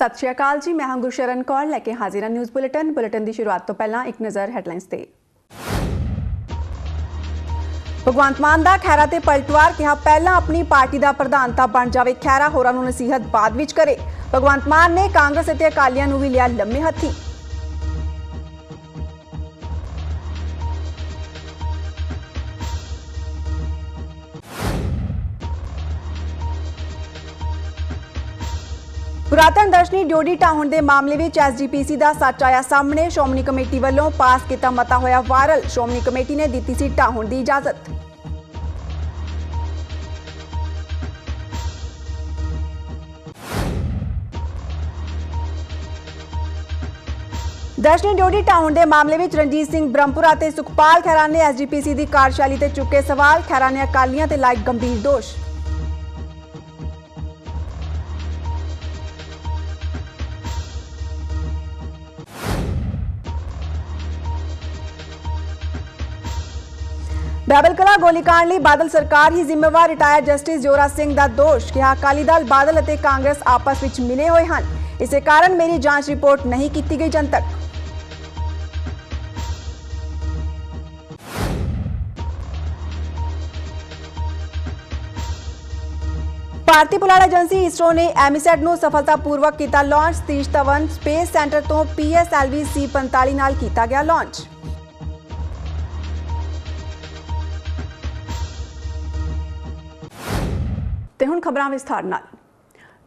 ਸਤਿ ਸ਼੍ਰੀ ਅਕਾਲ ਜੀ, ਮੈਂ ਹਾਂ ਗੁਰਸ਼ਰਨ ਕੌਰ, ਲੈ ਕੇ ਹਾਜ਼ਰ ਨਿਊਜ਼ ਬੁਲੇਟਿਨ। ਬੁਲੇਟਿਨ ਦੀ ਸ਼ੁਰੂਆਤ ਤੋਂ ਪਹਿਲਾਂ ਇੱਕ ਨਜ਼ਰ ਹੈਡਲਾਈਨਸ ਤੇ। ਭਗਵੰਤ ਮਾਨ ਦਾ ਖੈਰਾ ਤੇ ਪਲਟਵਾਰ ਕਿਹਾ, ਪਹਿਲਾਂ ਆਪਣੀ ਪਾਰਟੀ ਦਾ ਪ੍ਰਧਾਨ ਤਾਂ ਬਣ ਜਾਵੇ ਖੈਰਾ ਹੋਰਾਂ ਨੂੰ ਨਸੀਹਤ ਬਾਅਦ ਵਿੱਚ ਕਰੇ। ਭਗਵੰਤ ਮਾਨ ਨੇ ਕਾਂਗਰਸ ਅਤੇ ਅਕਾਲੀਆਂ ਨੂੰ ਵੀ ਲਿਆ ਲੰਮੇ ਹੱਥੀ। ਪੁਰਾਤਨ ਦਰਸ਼ਨੀ ਡਿਓਡੀ ਢਾਹੁਣ ਦੇ ਮਾਮਲੇ ਵਿੱਚ ਐਸਜੀਪੀਸੀ ਦਾ ਸੱਚ ਆਇਆ ਸਾਹਮਣੇ। ਸ਼੍ਰੋਮਣੀ ਕਮੇਟੀ ਵੱਲੋਂ ਪਾਸ ਕੀਤਾ ਮਤਾ ਹੋਇਆ ਵਾਇਰਲ। ਸ਼੍ਰੋਮਣੀ ਕਮੇਟੀ ਨੇ ਦਿੱਤੀ ਸੀ ਢਾਹੁਣ ਦੀ ਇਜਾਜ਼ਤ। ਦਰਸ਼ਨੀ ਡਿਓਡੀ ਢਾਹੁਣ ਦੇ ਮਾਮਲੇ ਵਿੱਚ ਰਣਜੀਤ ਸਿੰਘ ਬ੍ਰਹਮਪੁਰਾ ਤੇ ਸੁਖਪਾਲ ਖਹਿਰਾ ਨੇ ਐਸਜੀਪੀਸੀ ਦੀ ਕਾਰਜਸ਼ਾਲੀ ਤੇ ਚੁੱਕੇ ਸਵਾਲ। ਖਹਿਰਾ ਨੇ ਅਕਾਲੀਆਂ ਤੇ ਲਾਇਕ ਗੰਭੀਰ ਦੋਸ਼। ਬਾਬਲ ਕਲਾ ਗੋਲੀकांड ਲਈ ਬਾਦਲ ਸਰਕਾਰ ਹੀ ਜ਼ਿੰਮੇਵਾਰ, ਰਿਟਾਇਰ ਜਸਟਿਸ ਜੋਰਾ ਸਿੰਘ ਦਾ ਦੋਸ਼ ਕਿਹਾ ਅਕਾਲੀ ਦਲ ਬਾਦਲ ਅਤੇ ਕਾਂਗਰਸ ਆਪਸ ਵਿੱਚ ਮਿਲੇ ਹੋਏ ਹਨ। ਇਸੇ ਕਾਰਨ ਮੇਰੀ ਜਾਂਚ ਰਿਪੋਰਟ ਨਹੀਂ ਕੀਤੀ ਗਈ ਜਨਤਕ। ਭਾਰਤੀ ਪੁਲਾੜ ਏਜੰਸੀ ਇਸਰੋ ਨੇ ਐਮੀਸੈਟ ਨੂੰ ਸਫਲਤਾਪੂਰਵਕ ਕੀਤਾ launch Satish Dhawan space centre ਤੋਂ ਪੀਐਸਐਲਵੀ C45 ਨਾਲ ਕੀਤਾ ਗਿਆ ਲਾਂਚ ਤੇ ਹੁਣ ਖਬਰਾਂ ਵਿਸਥਾਰ ਨਾਲ।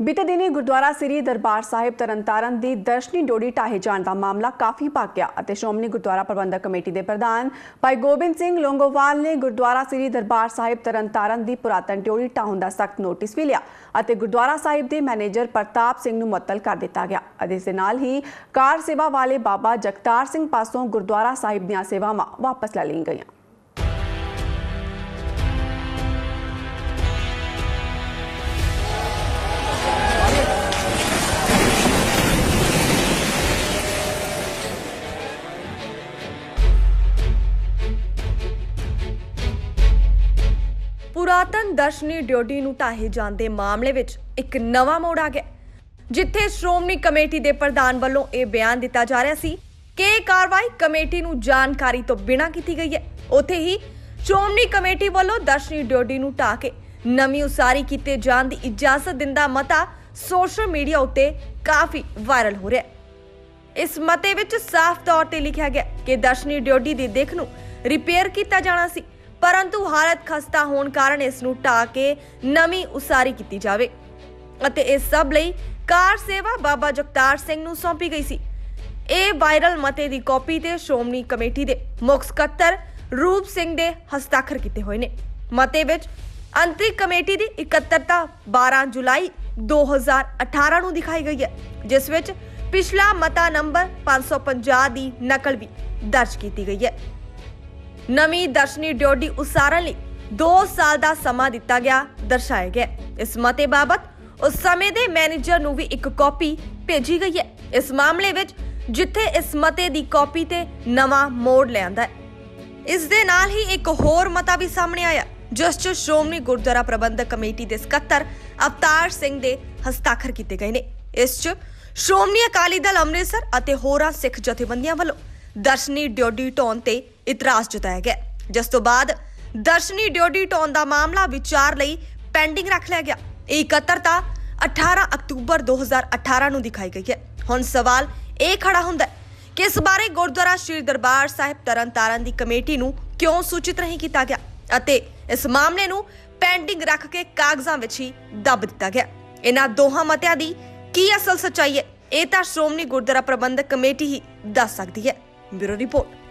ਬੀਤੇ ਦਿਨੀ ਗੁਰਦੁਆਰਾ ਸ੍ਰੀ ਦਰਬਾਰ ਸਾਹਿਬ ਤਰਨਤਾਰਨ ਦੀ ਦਰਸ਼ਨੀ ਡੋੜੀ ਢਾਹੇ ਜਾਣ ਦਾ ਮਾਮਲਾ ਕਾਫੀ ਭੱਗ ਅਤੇ ਸ਼੍ਰੋਮਣੀ ਗੁਰਦੁਆਰਾ ਪ੍ਰਬੰਧਕ ਕਮੇਟੀ ਦੇ ਪ੍ਰਧਾਨ ਭਾਈ ਗੋਬਿੰਦ ਸਿੰਘ ਲੋਂਗੋਵਾਲ ਨੇ ਗੁਰਦੁਆਰਾ ਸ੍ਰੀ ਦਰਬਾਰ ਸਾਹਿਬ ਤਰਨਤਾਰਨ ਦੀ ਪੁਰਾਤਨ ਡਿਓੜੀ ਢਾਹੁਣ ਦਾ ਸਖਤ ਨੋਟਿਸ ਵੀ ਲਿਆ ਅਤੇ ਗੁਰਦੁਆਰਾ ਸਾਹਿਬ ਦੇ ਮੈਨੇਜਰ ਪ੍ਰਤਾਪ ਸਿੰਘ ਨੂੰ ਮੁਅੱਤਲ ਕਰ ਦਿੱਤਾ ਗਿਆ ਅਤੇ ਇਸ ਦੇ ਨਾਲ ਹੀ ਕਾਰ ਸੇਵਾ ਵਾਲੇ ਬਾਬਾ ਜਗਤਾਰ ਸਿੰਘ ਪਾਸੋਂ ਗੁਰਦੁਆਰਾ ਸਾਹਿਬ ਦੀਆਂ ਸੇਵਾਵਾਂ ਵਾਪਸ ਲੈ ਲਈਆਂ ਗਈਆਂ। ਪੁਰਾਤਨ ਦਰਸ਼ਨੀ ਡਿਊਟੀ ਨੂੰ ਢਾਹੇ ਜਾਣ ਦੇ ਮਾਮਲੇ ਵਿੱਚ ਇੱਕ ਨਵਾਂ ਮੋੜ ਆ ਗਿਆ। ਜਿੱਥੇ ਸ਼੍ਰੋਮਣੀ ਕਮੇਟੀ ਦੇ ਪ੍ਰਧਾਨ ਵੱਲੋਂ ਇਹ ਬਿਆਨ ਦਿੱਤਾ ਜਾ ਰਿਹਾ ਸੀ ਕਿ ਇਹ ਕਾਰਵਾਈ ਕਮੇਟੀ ਨੂੰ ਜਾਣਕਾਰੀ ਤੋਂ ਬਿਨਾਂ ਕੀਤੀ ਗਈ ਹੈ। ਉੱਥੇ ਹੀ ਸ਼੍ਰੋਮਣੀ ਕਮੇਟੀ ਵੱਲੋਂ ਦਰਸ਼ਨੀ ਡਿਊਟੀ ਨੂੰ ਢਾਹ ਕੇ ਨਵੀਂ ਉਸਾਰੀ ਕੀਤੇ ਜਾਣ ਦੀ ਇਜਾਜ਼ਤ ਦਿੰਦਾ ਮਤਾ ਸੋਸ਼ਲ ਮੀਡੀਆ ਉੱਤੇ ਕਾਫੀ ਵਾਇਰਲ ਹੋ ਰਿਹਾ ਹੈ। ਇਸ ਮਤੇ ਵਿੱਚ ਸਾਫ਼ ਤੌਰ ਤੇ ਲਿਖਿਆ ਗਿਆ ਕਿ ਦਰਸ਼ਨੀ ਡਿਊਟੀ ਦੀ ਦਿੱਖ ਨੂੰ ਰਿਪੇਅਰ ਕੀਤਾ ਜਾਣਾ ਸੀ। ਪਰੰਤੂ ਹਾਲਤ ਖਸਤਾ ਹੋਣ ਕਾਰਨ ਇਸ ਨੂੰ ਢਾਹ ਕੇ ਨਵੀਂ ਉਸਾਰੀ ਕੀਤੀ ਜਾਵੇ ਅਤੇ ਇਸ ਸਭ ਲਈ ਕਾਰ ਸੇਵਾ ਬਾਬਾ ਜਗਤਾਰ ਸਿੰਘ ਨੂੰ ਸੌਂਪੀ ਗਈ ਸੀ। ਇਹ ਵਾਇਰਲ ਮਤੇ ਦੀ ਕਾਪੀ ਤੇ ਸ਼੍ਰੋਮਣੀ ਕਮੇਟੀ ਦੇ ਮੁੱਖ ਸਕੱਤਰ ਰੂਪ ਸਿੰਘ ਦੇ ਹਸਤਾਖਰ ਕੀਤੇ ਹੋਏ ਨੇ। ਮਤੇ ਵਿੱਚ ਅੰਤਰਿਕ ਕਮੇਟੀ ਦੀ ਇਕੱਤਰਤਾ 12 ਜੁਲਾਈ 2018 ਨੂੰ ਦਿਖਾਈ ਗਈ ਹੈ, ਜਿਸ ਵਿੱਚ ਪਿਛਲਾ ਮਤਾ ਨੰਬਰ 550 ਦੀ ਨਕਲ ਵੀ ਦਰਜ ਕੀਤੀ ਗਈ ਹੈ। ਨਵੀਂ ਦਰਸ਼ਨੀ ਡਿਓਡੀ ਉਸਾਰਨ ਲਈ 2 ਸਾਲ ਦਾ ਸਮਾਂ ਦਿੱਤਾ ਗਿਆ, ਦਰਸਾਇਆ ਗਿਆ। ਇਸ ਮਤੇ ਬਾਬਤ ਉਸ ਸਮੇਂ ਦੇ ਮੈਨੇਜਰ ਨੂੰ ਵੀ ਇੱਕ ਕਾਪੀ ਭੇਜੀ ਗਈ ਹੈ। ਇਸ ਮਾਮਲੇ ਵਿੱਚ ਜਿੱਥੇ ਇਸ ਮਤੇ ਦੀ ਕਾਪੀ ਤੇ ਨਵਾਂ ਮੋੜ ਲਿਆਂਦਾ ਹੈ। ਇਸ ਦੇ ਨਾਲ ਹੀ ਇੱਕ ਹੋਰ ਮਤਾ ਵੀ ਸਾਹਮਣੇ ਆਇਆ। ਜਿਸ 'ਚ ਸ਼੍ਰੋਮਣੀ ਗੁਰਦੁਆਰਾ ਪ੍ਰਬੰਧਕ ਕਮੇਟੀ ਦੇ ਸਕੱਤਰ ਅਵਤਾਰ ਸਿੰਘ ਦੇ ਹਸਤਾਖਰ ਕੀਤੇ ਗਏ ਨੇ। ਇਸ 'ਚ ਸ਼੍ਰੋਮਣੀ ਅਕਾਲੀ ਦਲ ਅੰਮ੍ਰਿਤਸਰ ਅਤੇ ਹੋਰਾਂ ਸਿੱਖ ਜਥੇਬੰਦੀਆਂ ਵੱਲੋਂ ਦਰਸ਼ਨੀ ਡਿਊਟੀ ਟੋਨ ਤੇ ਇਤਰਾਜ਼ ਜਤਾਇਆ ਗਿਆ। ਜਿਸ ਤੋਂ ਬਾਅਦ ਦਰਸ਼ਨੀ ਡਿਊਟੀ ਟੋਨ ਦਾ ਮਾਮਲਾ ਵਿਚਾਰ ਲਈ ਪੈਂਡਿੰਗ ਰੱਖ ਲਿਆ ਗਿਆ। ਇਹ ਇਕੱਤਰਤਾ 18 ਅਕਤੂਬਰ 2018 ਨੂੰ ਦਿਖਾਈ ਗਈ ਹੈ। ਹੁਣ ਸਵਾਲ ਇਹ ਖੜਾ ਹੁੰਦਾ ਹੈ ਕਿ ਇਸ ਬਾਰੇ ਗੁਰਦੁਆਰਾ ਸ਼੍ਰੀ ਦਰਬਾਰ ਸਾਹਿਬ ਤਰਨਤਾਰਨ ਦੀ ਕਮੇਟੀ ਨੂੰ ਕਿਉਂ ਸੂਚਿਤ ਨਹੀਂ ਕੀਤਾ ਗਿਆ ਅਤੇ ਇਸ ਮਾਮਲੇ ਨੂੰ ਪੈਂਡਿੰਗ ਰੱਖ ਕੇ ਕਾਗਜ਼ਾਂ ਵਿੱਚ ਹੀ ਦੱਬ ਦਿੱਤਾ ਗਿਆ। ਇਹਨਾਂ ਦੋਹਾਂ ਮਤਿਆਂ ਦੀ ਕੀ ਅਸਲ ਸੱਚਾਈ ਹੈ, ਇਹ ਤਾਂ ਸ਼੍ਰੋਮਣੀ ਗੁਰਦੁਆਰਾ ਪ੍ਰਬੰਧਕ ਕਮੇਟੀ ਹੀ ਦੱਸ ਸਕਦੀ ਹੈ। Bureau report.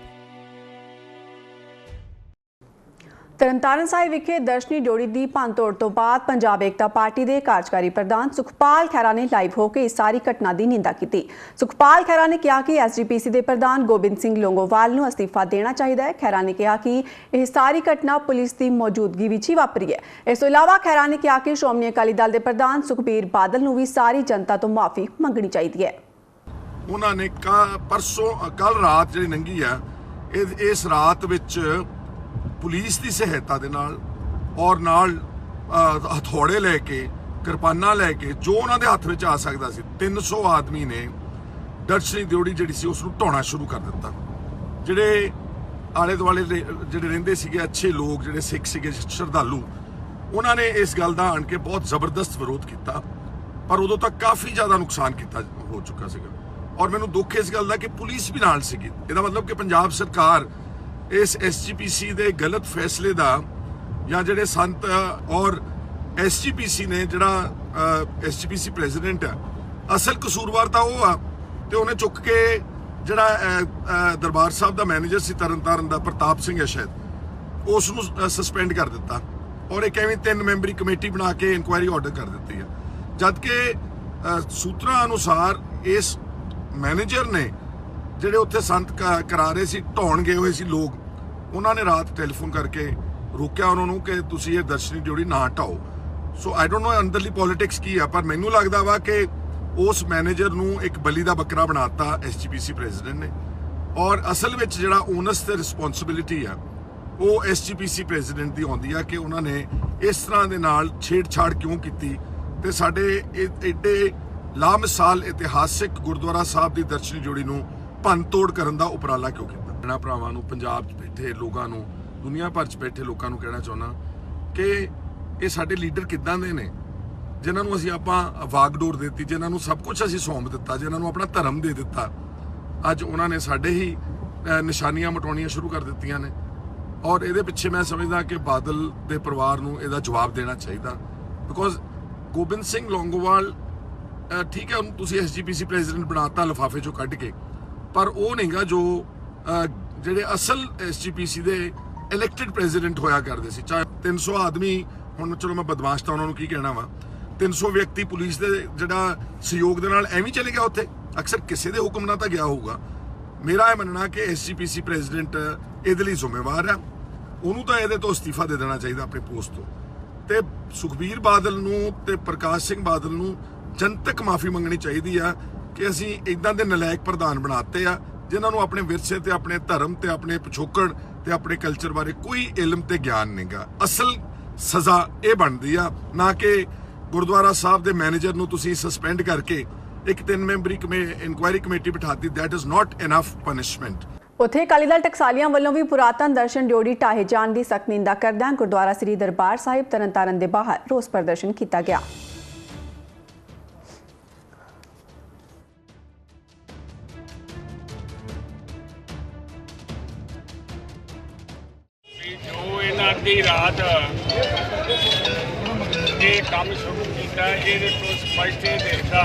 ਤਰਨਤਾਰਨ ਸਾਹਿਬ ਵਿਖੇ ਦਰਸ਼ਨੀ ਡੋੜੀ ਦੀ ਭੰਨਤੋੜ ਤੋਂ ਬਾਅਦ ਪੰਜਾਬ ਏਕਤਾ ਪਾਰਟੀ ਦੇ ਕਾਰਜਕਾਰੀ ਪ੍ਰਧਾਨ ਸੁਖਪਾਲ ਖਹਿਰਾ ਨੇ ਲਾਈਵ ਹੋ ਕੇ ਇਸ ਸਾਰੀ ਘਟਨਾ ਦੀ ਨਿੰਦਾ ਕੀਤੀ। ਸੁਖਪਾਲ ਖਹਿਰਾ ਨੇ ਕਿਹਾ ਕਿ ਐਸਜੀਪੀਸੀ ਦੇ ਪ੍ਰਧਾਨ ਗੋਬਿੰਦ ਸਿੰਘ ਲੋਂਗੋਵਾਲ ਨੂੰ ਅਸਤੀਫਾ ਦੇਣਾ ਚਾਹੀਦਾ ਹੈ। ਖਹਿਰਾ ਨੇ ਕਿਹਾ ਕਿ ਇਹ ਸਾਰੀ ਘਟਨਾ ਪੁਲਿਸ ਦੀ ਮੌਜੂਦਗੀ ਵਿੱਚ ਹੀ ਵਾਪਰੀ ਹੈ। ਇਸ ਤੋਂ ਇਲਾਵਾ ਖਹਿਰਾ ਨੇ ਕਿਹਾ ਕਿ ਸ਼੍ਰੋਮਣੀ ਅਕਾਲੀ ਦਲ ਦੇ ਪ੍ਰਧਾਨ ਸੁਖਬੀਰ ਬਾਦਲ ਨੂੰ ਵੀ ਸਾਰੀ ਜਨਤਾ ਤੋਂ ਮਾਫੀ ਮੰਗਣੀ ਚਾਹੀਦੀ ਹੈ। ਉਹਨਾਂ ਨੇ ਪਰਸੋਂ ਕੱਲ ਰਾਤ ਜਿਹੜੀ ਲੰਘੀ ਆ ਇਸ ਰਾਤ ਵਿੱਚ ਪੁਲਿਸ ਦੀ ਸਹਾਇਤਾ ਦੇ ਨਾਲ ਔਰ ਨਾਲ ਹਥੌੜੇ ਲੈ ਕੇ, ਕਿਰਪਾਨਾਂ ਲੈ ਕੇ ਜੋ ਉਹਨਾਂ ਦੇ ਹੱਥ ਵਿੱਚ ਆ ਸਕਦਾ ਸੀ 300 ਆਦਮੀ ਨੇ ਦਰਸ਼ਨੀ ਦਿਉੜੀ ਜਿਹੜੀ ਸੀ ਉਸ ਨੂੰ ਢਾਉਣਾ ਸ਼ੁਰੂ ਕਰ ਦਿੱਤਾ। ਜਿਹੜੇ ਆਲੇ ਦੁਆਲੇ ਜਿਹੜੇ ਰਹਿੰਦੇ ਸੀਗੇ, ਅੱਛੇ ਲੋਕ, ਜਿਹੜੇ ਸਿੱਖ ਸੀਗੇ, ਸ਼ਰਧਾਲੂ, ਉਹਨਾਂ ਨੇ ਇਸ ਗੱਲ ਦਾ ਆਣ ਕੇ ਬਹੁਤ ਜ਼ਬਰਦਸਤ ਵਿਰੋਧ ਕੀਤਾ, ਪਰ ਉਦੋਂ ਤੱਕ ਕਾਫੀ ਜ਼ਿਆਦਾ ਨੁਕਸਾਨ ਕੀਤਾ ਹੋ ਚੁੱਕਾ ਸੀਗਾ। ਔਰ ਮੈਨੂੰ ਦੁੱਖ ਇਸ ਗੱਲ ਦਾ ਕਿ ਪੁਲਿਸ ਵੀ ਨਾਲ ਸੀਗੀ। ਇਹਦਾ ਮਤਲਬ ਕਿ ਪੰਜਾਬ ਸਰਕਾਰ ਇਸ ਐਸਜੀਪੀਸੀ ਦੇ ਗਲਤ ਫੈਸਲੇ ਦਾ ਜਾਂ ਜਿਹੜੇ ਸੰਤ ਔਰ ਐਸਜੀਪੀਸੀ ਨੇ ਜਿਹੜਾ ਐਸਜੀਪੀਸੀ ਪ੍ਰੈਜ਼ੀਡੈਂਟ ਹੈ, ਅਸਲ ਕਸੂਰਵਾਰ ਤਾਂ ਉਹ ਆ ਤੇ ਉਹਨੇ ਚੁੱਕ ਕੇ ਜਿਹੜਾ ਦਰਬਾਰ ਸਾਹਿਬ ਦਾ ਮੈਨੇਜਰ ਸੀ ਤਰਨਤਾਰਨ ਦਾ, ਪ੍ਰਤਾਪ ਸਿੰਘ ਹੈ ਸ਼ਾਇਦ ਉਸ ਨੂੰ ਸਸਪੈਂਡ ਕਰ ਦਿੱਤਾ ਔਰ ਇੱਕ ਐਵੇਂ ਤਿੰਨ ਮੈਂਬਰੀ ਕਮੇਟੀ ਬਣਾ ਕੇ ਇਨਕੁਆਇਰੀ ਆਰਡਰ ਕਰ ਦਿੱਤੀ ਹੈ। ਜਦ ਕਿ ਸੂਤਰਾਂ ਅਨੁਸਾਰ ਇਸ ਮੈਨੇਜਰ ਨੇ ਜਿਹੜੇ ਉੱਥੇ ਸੰਤ ਕ- ਕਰਾ ਰਹੇ ਸੀ ਢੌਣ ਗਏ ਹੋਏ ਸੀ ਲੋਕ ਉਹਨਾਂ ਨੇ ਰਾਤ ਟੈਲੀਫੋਨ ਕਰਕੇ ਰੋਕਿਆ ਉਹਨਾਂ ਨੂੰ ਕਿ ਤੁਸੀਂ ਇਹ ਦਰਸ਼ਨੀ ਡਿਊਟੀ ਨਾ ਹਟਾਓ। ਸੋ ਆਈ ਡੋਨਟ ਨੋ ਅੰਦਰਲੀ ਪੋਲਿਟਿਕਸ ਕੀ ਆ, ਪਰ ਮੈਨੂੰ ਲੱਗਦਾ ਵਾ ਕਿ ਉਸ ਮੈਨੇਜਰ ਨੂੰ ਇੱਕ ਬਲੀ ਦਾ ਬੱਕਰਾ ਬਣਾਤਾ ਐਸਜੀਪੀਸੀ ਪ੍ਰੈਜ਼ੀਡੈਂਟ ਨੇ। ਔਰ ਅਸਲ ਵਿੱਚ ਜਿਹੜਾ ਓਨਸ ਤੇ ਰਿਸਪੌਂਸਿਬਿਲਿਟੀ ਆ, ਉਹ ਐਸਜੀਪੀਸੀ ਪ੍ਰੈਜ਼ੀਡੈਂਟ ਦੀ ਆਉਂਦੀ ਆ ਕਿ ਉਹਨਾਂ ਨੇ ਇਸ ਤਰ੍ਹਾਂ ਦੇ ਨਾਲ ਛੇੜਛਾੜ ਕਿਉਂ ਕੀਤੀ ਤੇ ਸਾਡੇ ਇਹ ਏਡੇ ਲਾਮਿਸਾਲ ਇਤਿਹਾਸਿਕ ਗੁਰਦੁਆਰਾ ਸਾਹਿਬ ਦੀ ਦਰਸ਼ਨੀ ਜੋੜੀ ਨੂੰ ਭੰਨ ਤੋੜ ਕਰਨ ਦਾ ਉਪਰਾਲਾ ਕਿਉਂ ਕੀਤਾ? ਇਹਨਾਂ ਭਰਾਵਾਂ ਨੂੰ, ਪੰਜਾਬ 'ਚ ਬੈਠੇ ਲੋਕਾਂ ਨੂੰ, ਦੁਨੀਆ ਭਰ 'ਚ ਬੈਠੇ ਲੋਕਾਂ ਨੂੰ ਕਹਿਣਾ ਚਾਹੁੰਦਾ ਕਿ ਇਹ ਸਾਡੇ ਲੀਡਰ ਕਿੱਦਾਂ ਦੇ ਨੇ? ਜਿਨ੍ਹਾਂ ਨੂੰ ਅਸੀਂ ਆਪਾਂ ਵਾਗਡੋਰ ਦਿੱਤੀ, ਜਿਨ੍ਹਾਂ ਨੂੰ ਸਭ ਕੁਝ ਅਸੀਂ ਸੌਂਪ ਦਿੱਤਾ, ਜਿਨ੍ਹਾਂ ਨੂੰ ਆਪਣਾ ਧਰਮ ਦੇ ਦਿੱਤਾ। ਅੱਜ ਉਹਨਾਂ ਨੇ ਸਾਡੇ ਹੀ ਨਿਸ਼ਾਨੀਆਂ ਮਟਾਉਣੀਆਂ ਸ਼ੁਰੂ ਕਰ ਦਿੱਤੀਆਂ ਨੇ। ਔਰ ਇਹਦੇ ਪਿੱਛੇ ਮੈਂ ਸਮਝਦਾ ਕਿ ਬਾਦਲ ਦੇ ਪਰਿਵਾਰ ਨੂੰ ਇਹਦਾ ਜਵਾਬ ਦੇਣਾ ਚਾਹੀਦਾ। ਬਿਕੋਜ਼ ਗੋਬਿੰਦ ਸਿੰਘ ਲੌਂਗੋਵਾਲ ਠੀਕ ਹੈ, ਉਹਨੂੰ ਤੁਸੀਂ ਐਸਜੀਪੀਸੀ ਪ੍ਰੈਜ਼ੀਡੈਂਟ ਬਣਾਤਾ, ਲਫਾਫੇ ਚੋਂ ਕੱਢ ਕੇ, ਪਰ ਉਹ ਨਹੀਂਗਾ ਜੋ ਜਿਹੜੇ ਅਸਲ ਐਸਜੀਪੀਸੀ ਦੇ ਇਲੈਕਟਿਡ ਪ੍ਰੈਜ਼ੀਡੈਂਟ ਹੋਇਆ ਕਰਦੇ ਸੀ, ਚਾਹੇ 300 ਆਦਮੀ, ਹੁਣ ਚਲੋ ਮੈਂ ਬਦਮਾਸ਼ ਤਾਂ ਉਹਨਾਂ ਨੂੰ ਕੀ ਕਹਿਣਾ ਵਾ 300 ਵਿਅਕਤੀ ਪੁਲਿਸ ਦੇ ਜਿਹੜਾ ਸਹਿਯੋਗ ਦੇ ਨਾਲ ਐਵੇਂ ਚਲੇ ਗਿਆ ਉੱਥੇ, ਅਕਸਰ ਕਿਸੇ ਦੇ ਹੁਕਮ ਨਾਲ ਤਾਂ ਗਿਆ ਹੋਊਗਾ। ਮੇਰਾ ਇਹ ਮੰਨਣਾ ਕਿ ਐਸਜੀਪੀਸੀ ਪ੍ਰੈਜ਼ੀਡੈਂਟ ਇਹਦੇ ਲਈ ਜ਼ਿੰਮੇਵਾਰ ਆ, ਉਹਨੂੰ ਤਾਂ ਇਹਦੇ ਤੋਂ ਅਸਤੀਫਾ ਦੇ ਦੇਣਾ ਚਾਹੀਦਾ ਆਪਣੇ ਪੋਸਟ ਤੋਂ। ਤੇ ਸੁਖਬੀਰ ਬਾਦਲ ਨੂੰ ਤੇ ਪ੍ਰਕਾਸ਼ ਸਿੰਘ ਬਾਦਲ ਨੂੰ ਜਨਤਕ ਮਾਫੀ ਮੰਗਣੀ ਚਾਹੀਦੀ ਆ ਕਿ ਅਸੀਂ ਇਦਾਂ ਦੇ ਨਲਾਇਕ ਪ੍ਰਧਾਨ ਬਣਾਤੇ ਆ ਜਿਨ੍ਹਾਂ ਨੂੰ ਆਪਣੇ ਵਿਰਸੇ ਤੇ, ਆਪਣੇ ਧਰਮ ਤੇ, ਆਪਣੇ ਪਿਛੋਕੜ ਤੇ, ਆਪਣੇ ਕਲਚਰ ਬਾਰੇ ਕੋਈ ਇਲਮ ਤੇ ਗਿਆਨ ਨਹੀਂਗਾ ਅਸਲ ਸਜ਼ਾ ਇਹ ਬਣਦੀ ਆ, ਨਾ ਕਿ ਗੁਰਦੁਆਰਾ ਸਾਹਿਬ ਦੇ ਮੈਨੇਜਰ ਨੂੰ ਤੁਸੀਂ ਸਸਪੈਂਡ ਕਰਕੇ ਇੱਕ ਤਿੰਨ ਮੈਂਬਰੀ inquiry committee ਬਿਠਾਤੀ। That is not enough punishment ਉੱਥੇ ਅਕਾਲੀ ਦਲ ਟਕਸਾਲੀਆਂ ਵੱਲੋਂ ਵੀ ਪੁਰਾਤਨ ਦਰਸ਼ਨ ਡਿਓੜੀ ਢਾਹੇ ਜਾਣ ਦੀ ਸਖਤ ਨਿੰਦਾ ਕਰਦਿਆਂ ਗੁਰਦੁਆਰਾ ਸ੍ਰੀ ਦਰਬਾਰ ਸਾਹਿਬ ਤਰਨਤਾਰਨ ਦੇ ਬਾਹਰ ਰੋਸ ਪ੍ਰਦਰਸ਼ਨ ਕੀਤਾ ਗਿਆ। ਇਹਨਾਂ ਦੀ ਰਾਤ ਇਹ ਕੰਮ ਸ਼ੁਰੂ ਕੀਤਾ ਇਹਦੇ ਤੋਂ ਸਪਸ਼ਟ ਇਹ ਦਿਖਦਾ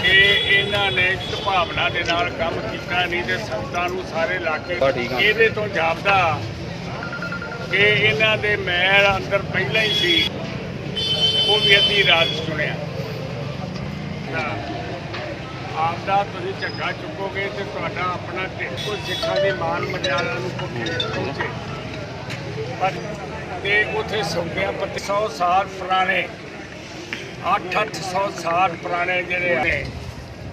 ਕਿ ਇਹਨਾਂ ਨੇ ਭਾਵਨਾ ਦੇ ਨਾਲ ਕੰਮ ਕੀਤਾ ਨਹੀਂ ਤੇ ਸੰਤਾਂ ਨੂੰ ਸਾਰੇ ਇਲਾਕੇ ਇਹਦੇ ਤੋਂ ਜਾਪਦਾ ਕਿ ਇਹਨਾਂ ਦੇ ਮੈਲ ਅੰਦਰ ਪਹਿਲਾਂ ਹੀ ਸੀ। ਉਹ ਵੀ ਅੱਧੀ ਰਾਤ ਚੁਣਿਆ ਹਾਂ ਆਪਦਾ ਤੁਸੀਂ ਝੱਗਾ ਚੁੱਕੋਗੇ ਤੇ ਤੁਹਾਡਾ ਆਪਣਾ ਢਿੱਡ ਸਿੱਖਾਂ ਦੀ ਮਾਨ ਮਰਿਆਦਾ ਨੂੰ ਪਹੁੰਚੇ ਪਰ ਤੇ ਉਥੇ ਪੱਤੇ 100 ਸਾਲ ਪੁਰਾਣੇ। 8-800 ਸਾਲ ਪੁਰਾਣੇ ਜਿਹੜੇ ਨੇ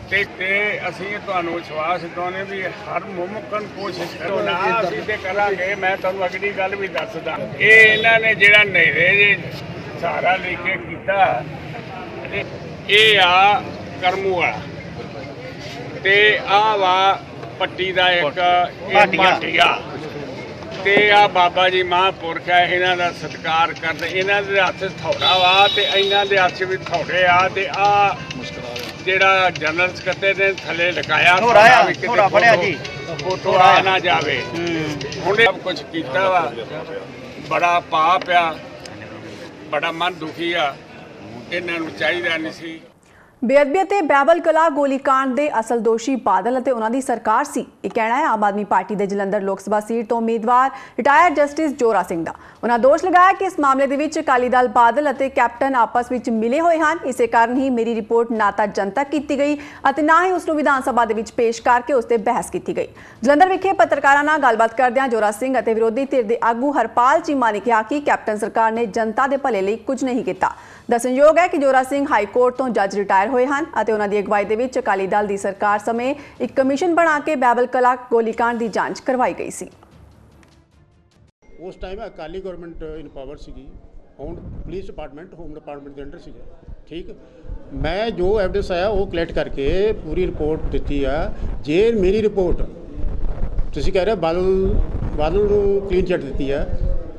ਤੇ ਤੇ ਅਸੀਂ ਤੁਹਾਨੂੰ ਵਿਸ਼ਵਾਸ ਦਿਵਾਉਂਦੇ ਵੀ ਹਰ ਮੁਮਕਨ ਕੋਸ਼ਿਸ਼ ਕਰੋ। ਨਾ ਅਸੀਂ ਤੇ ਕਰਾਂਗੇ ਮੈਂ ਤੁਹਾਨੂੰ ਅਗਲੀ ਗੱਲ ਵੀ ਦੱਸਦਾ। ਇਹ ਇਹਨਾਂ ਨੇ ਜਿਹੜਾ ਨਹਿਰੇ ਜੇ ਸਹਾਰਾ ਲੈ ਕੇ ਕੀਤਾ ਇਹ- ਆ ਕਰਮੂ ਵਾਲਾ ਤੇ ਆ ਵਾ ਪੱਟੀ ਦਾ ਇੱਕ ਇਹ ਭਾਟੀਆ। ਤੇ ਆ ਬਾਬਾ ਜੀ ਮਹਾਂਪੁਰਖ ਹੈ ਇਹਨਾਂ ਦਾ ਸਤਿਕਾਰ ਕਰਦੇ ਇਹਨਾਂ ਦੇ ਹੱਥ ਥੌੜਾ ਵਾ ਤੇ ਇਹਨਾਂ ਦੇ ਹੱਥ ਵੀ ਥੌੜੇ ਆ ਤੇ ਆ ਜਿਹੜਾ ਜਨਰਲ ਸਕੱਤਰ ਨੇ ਥੱਲੇ ਲਗਾਇਆ ਵੀ ਕਿਤੇ ਥੋੜ੍ਹਾ ਫੜਿਆ ਜੀ। ਫੋਟੋ ਆ। ਨਾ ਜਾਵੇ। ਹੁਣ ਇਹ ਸਭ ਕੁਝ ਕੀਤਾ ਵਾ। ਬੜਾ ਪਾਪ ਆ ਬੜਾ ਮਨ ਦੁਖੀ ਆ ਇਹਨਾਂ ਨੂੰ ਚਾਹੀਦਾ ਨਹੀਂ ਸੀ। ਬੇਅਦਬੀ ਅਤੇ ਬੈਬਲ ਕਲਾ ਗੋਲੀकांड ਦੇ ਅਸਲ ਦੋਸ਼ੀ ਬਾਦਲ ਅਤੇ ਉਹਨਾਂ ਦੀ ਸਰਕਾਰ ਸੀ। ਇਹ ਕਹਿਣਾ ਹੈ, ਆਮ ਆਦਮੀ ਪਾਰਟੀ ਦੇ ਜਲੰਧਰ ਲੋਕ ਸਭਾ ਸੀਟ ਤੋਂ ਉਮੀਦਵਾਰ ਰਿਟਾਇਰਡ ਜਸਟਿਸ ਜੋਰਾ ਸਿੰਘ ਦਾ। ਉਹਨਾਂ ਦੋਸ਼ ਲਗਾਇਆ ਕਿ ਇਸ ਮਾਮਲੇ ਦੇ ਵਿੱਚ ਅਕਾਲੀ ਦਲ ਬਾਦਲ ਅਤੇ ਕੈਪਟਨ ਆਪਸ ਵਿੱਚ ਮਿਲੇ ਹੋਏ ਹਨ। ਇਸੇ ਕਾਰਨ ਹੀ ਮੇਰੀ ਰਿਪੋਰਟ ਨਾ ਤਾਂ ਜਨਤਕ ਕੀਤੀ ਗਈ ਅਤੇ ਨਾ ਹੀ ਉਸ ਨੂੰ ਵਿਧਾਨ ਸਭਾ ਦੇ ਵਿੱਚ ਪੇਸ਼ ਕਰਕੇ ਉਸ ਤੇ ਬਹਿਸ ਕੀਤੀ ਗਈ। ਜਲੰਧਰ ਵਿਖੇ ਪੱਤਰਕਾਰਾਂ ਨਾਲ ਗੱਲਬਾਤ ਕਰਦਿਆਂ ਜੋਰਾ ਸਿੰਘ ਅਤੇ ਵਿਰੋਧੀ ਧਿਰ ਦੇ ਆਗੂ ਹਰਪਾਲ ਚੀਮਾ ਨੇ ਕਿਹਾ ਕਿ ਕੈਪਟਨ ਸਰਕਾਰ ਨੇ ਜਨਤਾ ਦੇ ਭਲੇ ਲਈ ਕੁਝ ਨਹੀਂ ਕੀਤਾ। ਦੱਸਣਯੋਗ ਹੈ ਕਿ ਜੋਰਾ ਸਿੰਘ ਹਾਈ ਕੋਰਟ ਤੋਂ ਜੱਜ ਰਿਟਾਇਰ ਹੋਏ ਹਨ ਅਤੇ ਉਹਨਾਂ ਦੀ ਅਗਵਾਈ ਦੇ ਵਿੱਚ ਅਕਾਲੀ ਦਲ ਦੀ ਸਰਕਾਰ ਸਮੇਂ ਇੱਕ ਕਮਿਸ਼ਨ ਬਣਾ ਕੇ ਬੈਬਲ ਕਲਾ ਗੋਲੀकांड ਦੀ ਜਾਂਚ ਕਰਵਾਈ ਗਈ ਸੀ। ਉਸ time Akali government in power ਸੀਗੀ। Home police department home department ਦੇ ਅੰਡਰ ਸੀਗਾ। ਠੀਕ? ਮੈਂ ਜੋ ਐਵੀਡੈਂਸ ਆਇਆ ਉਹ ਕਲੈਕਟ ਕਰਕੇ ਪੂਰੀ ਰਿਪੋਰਟ ਦਿੱਤੀ ਆ। ਜੇ ਮੇਰੀ ਰਿਪੋਰਟ ਤੁਸੀਂ ਕਹਿ ਰਹੇ ਹੋ ਬਾਦਲ ਬਾਦਲ ਨੂੰ ਕਲੀਨ ਚਿੱਟ ਦਿੱਤੀ ਆ,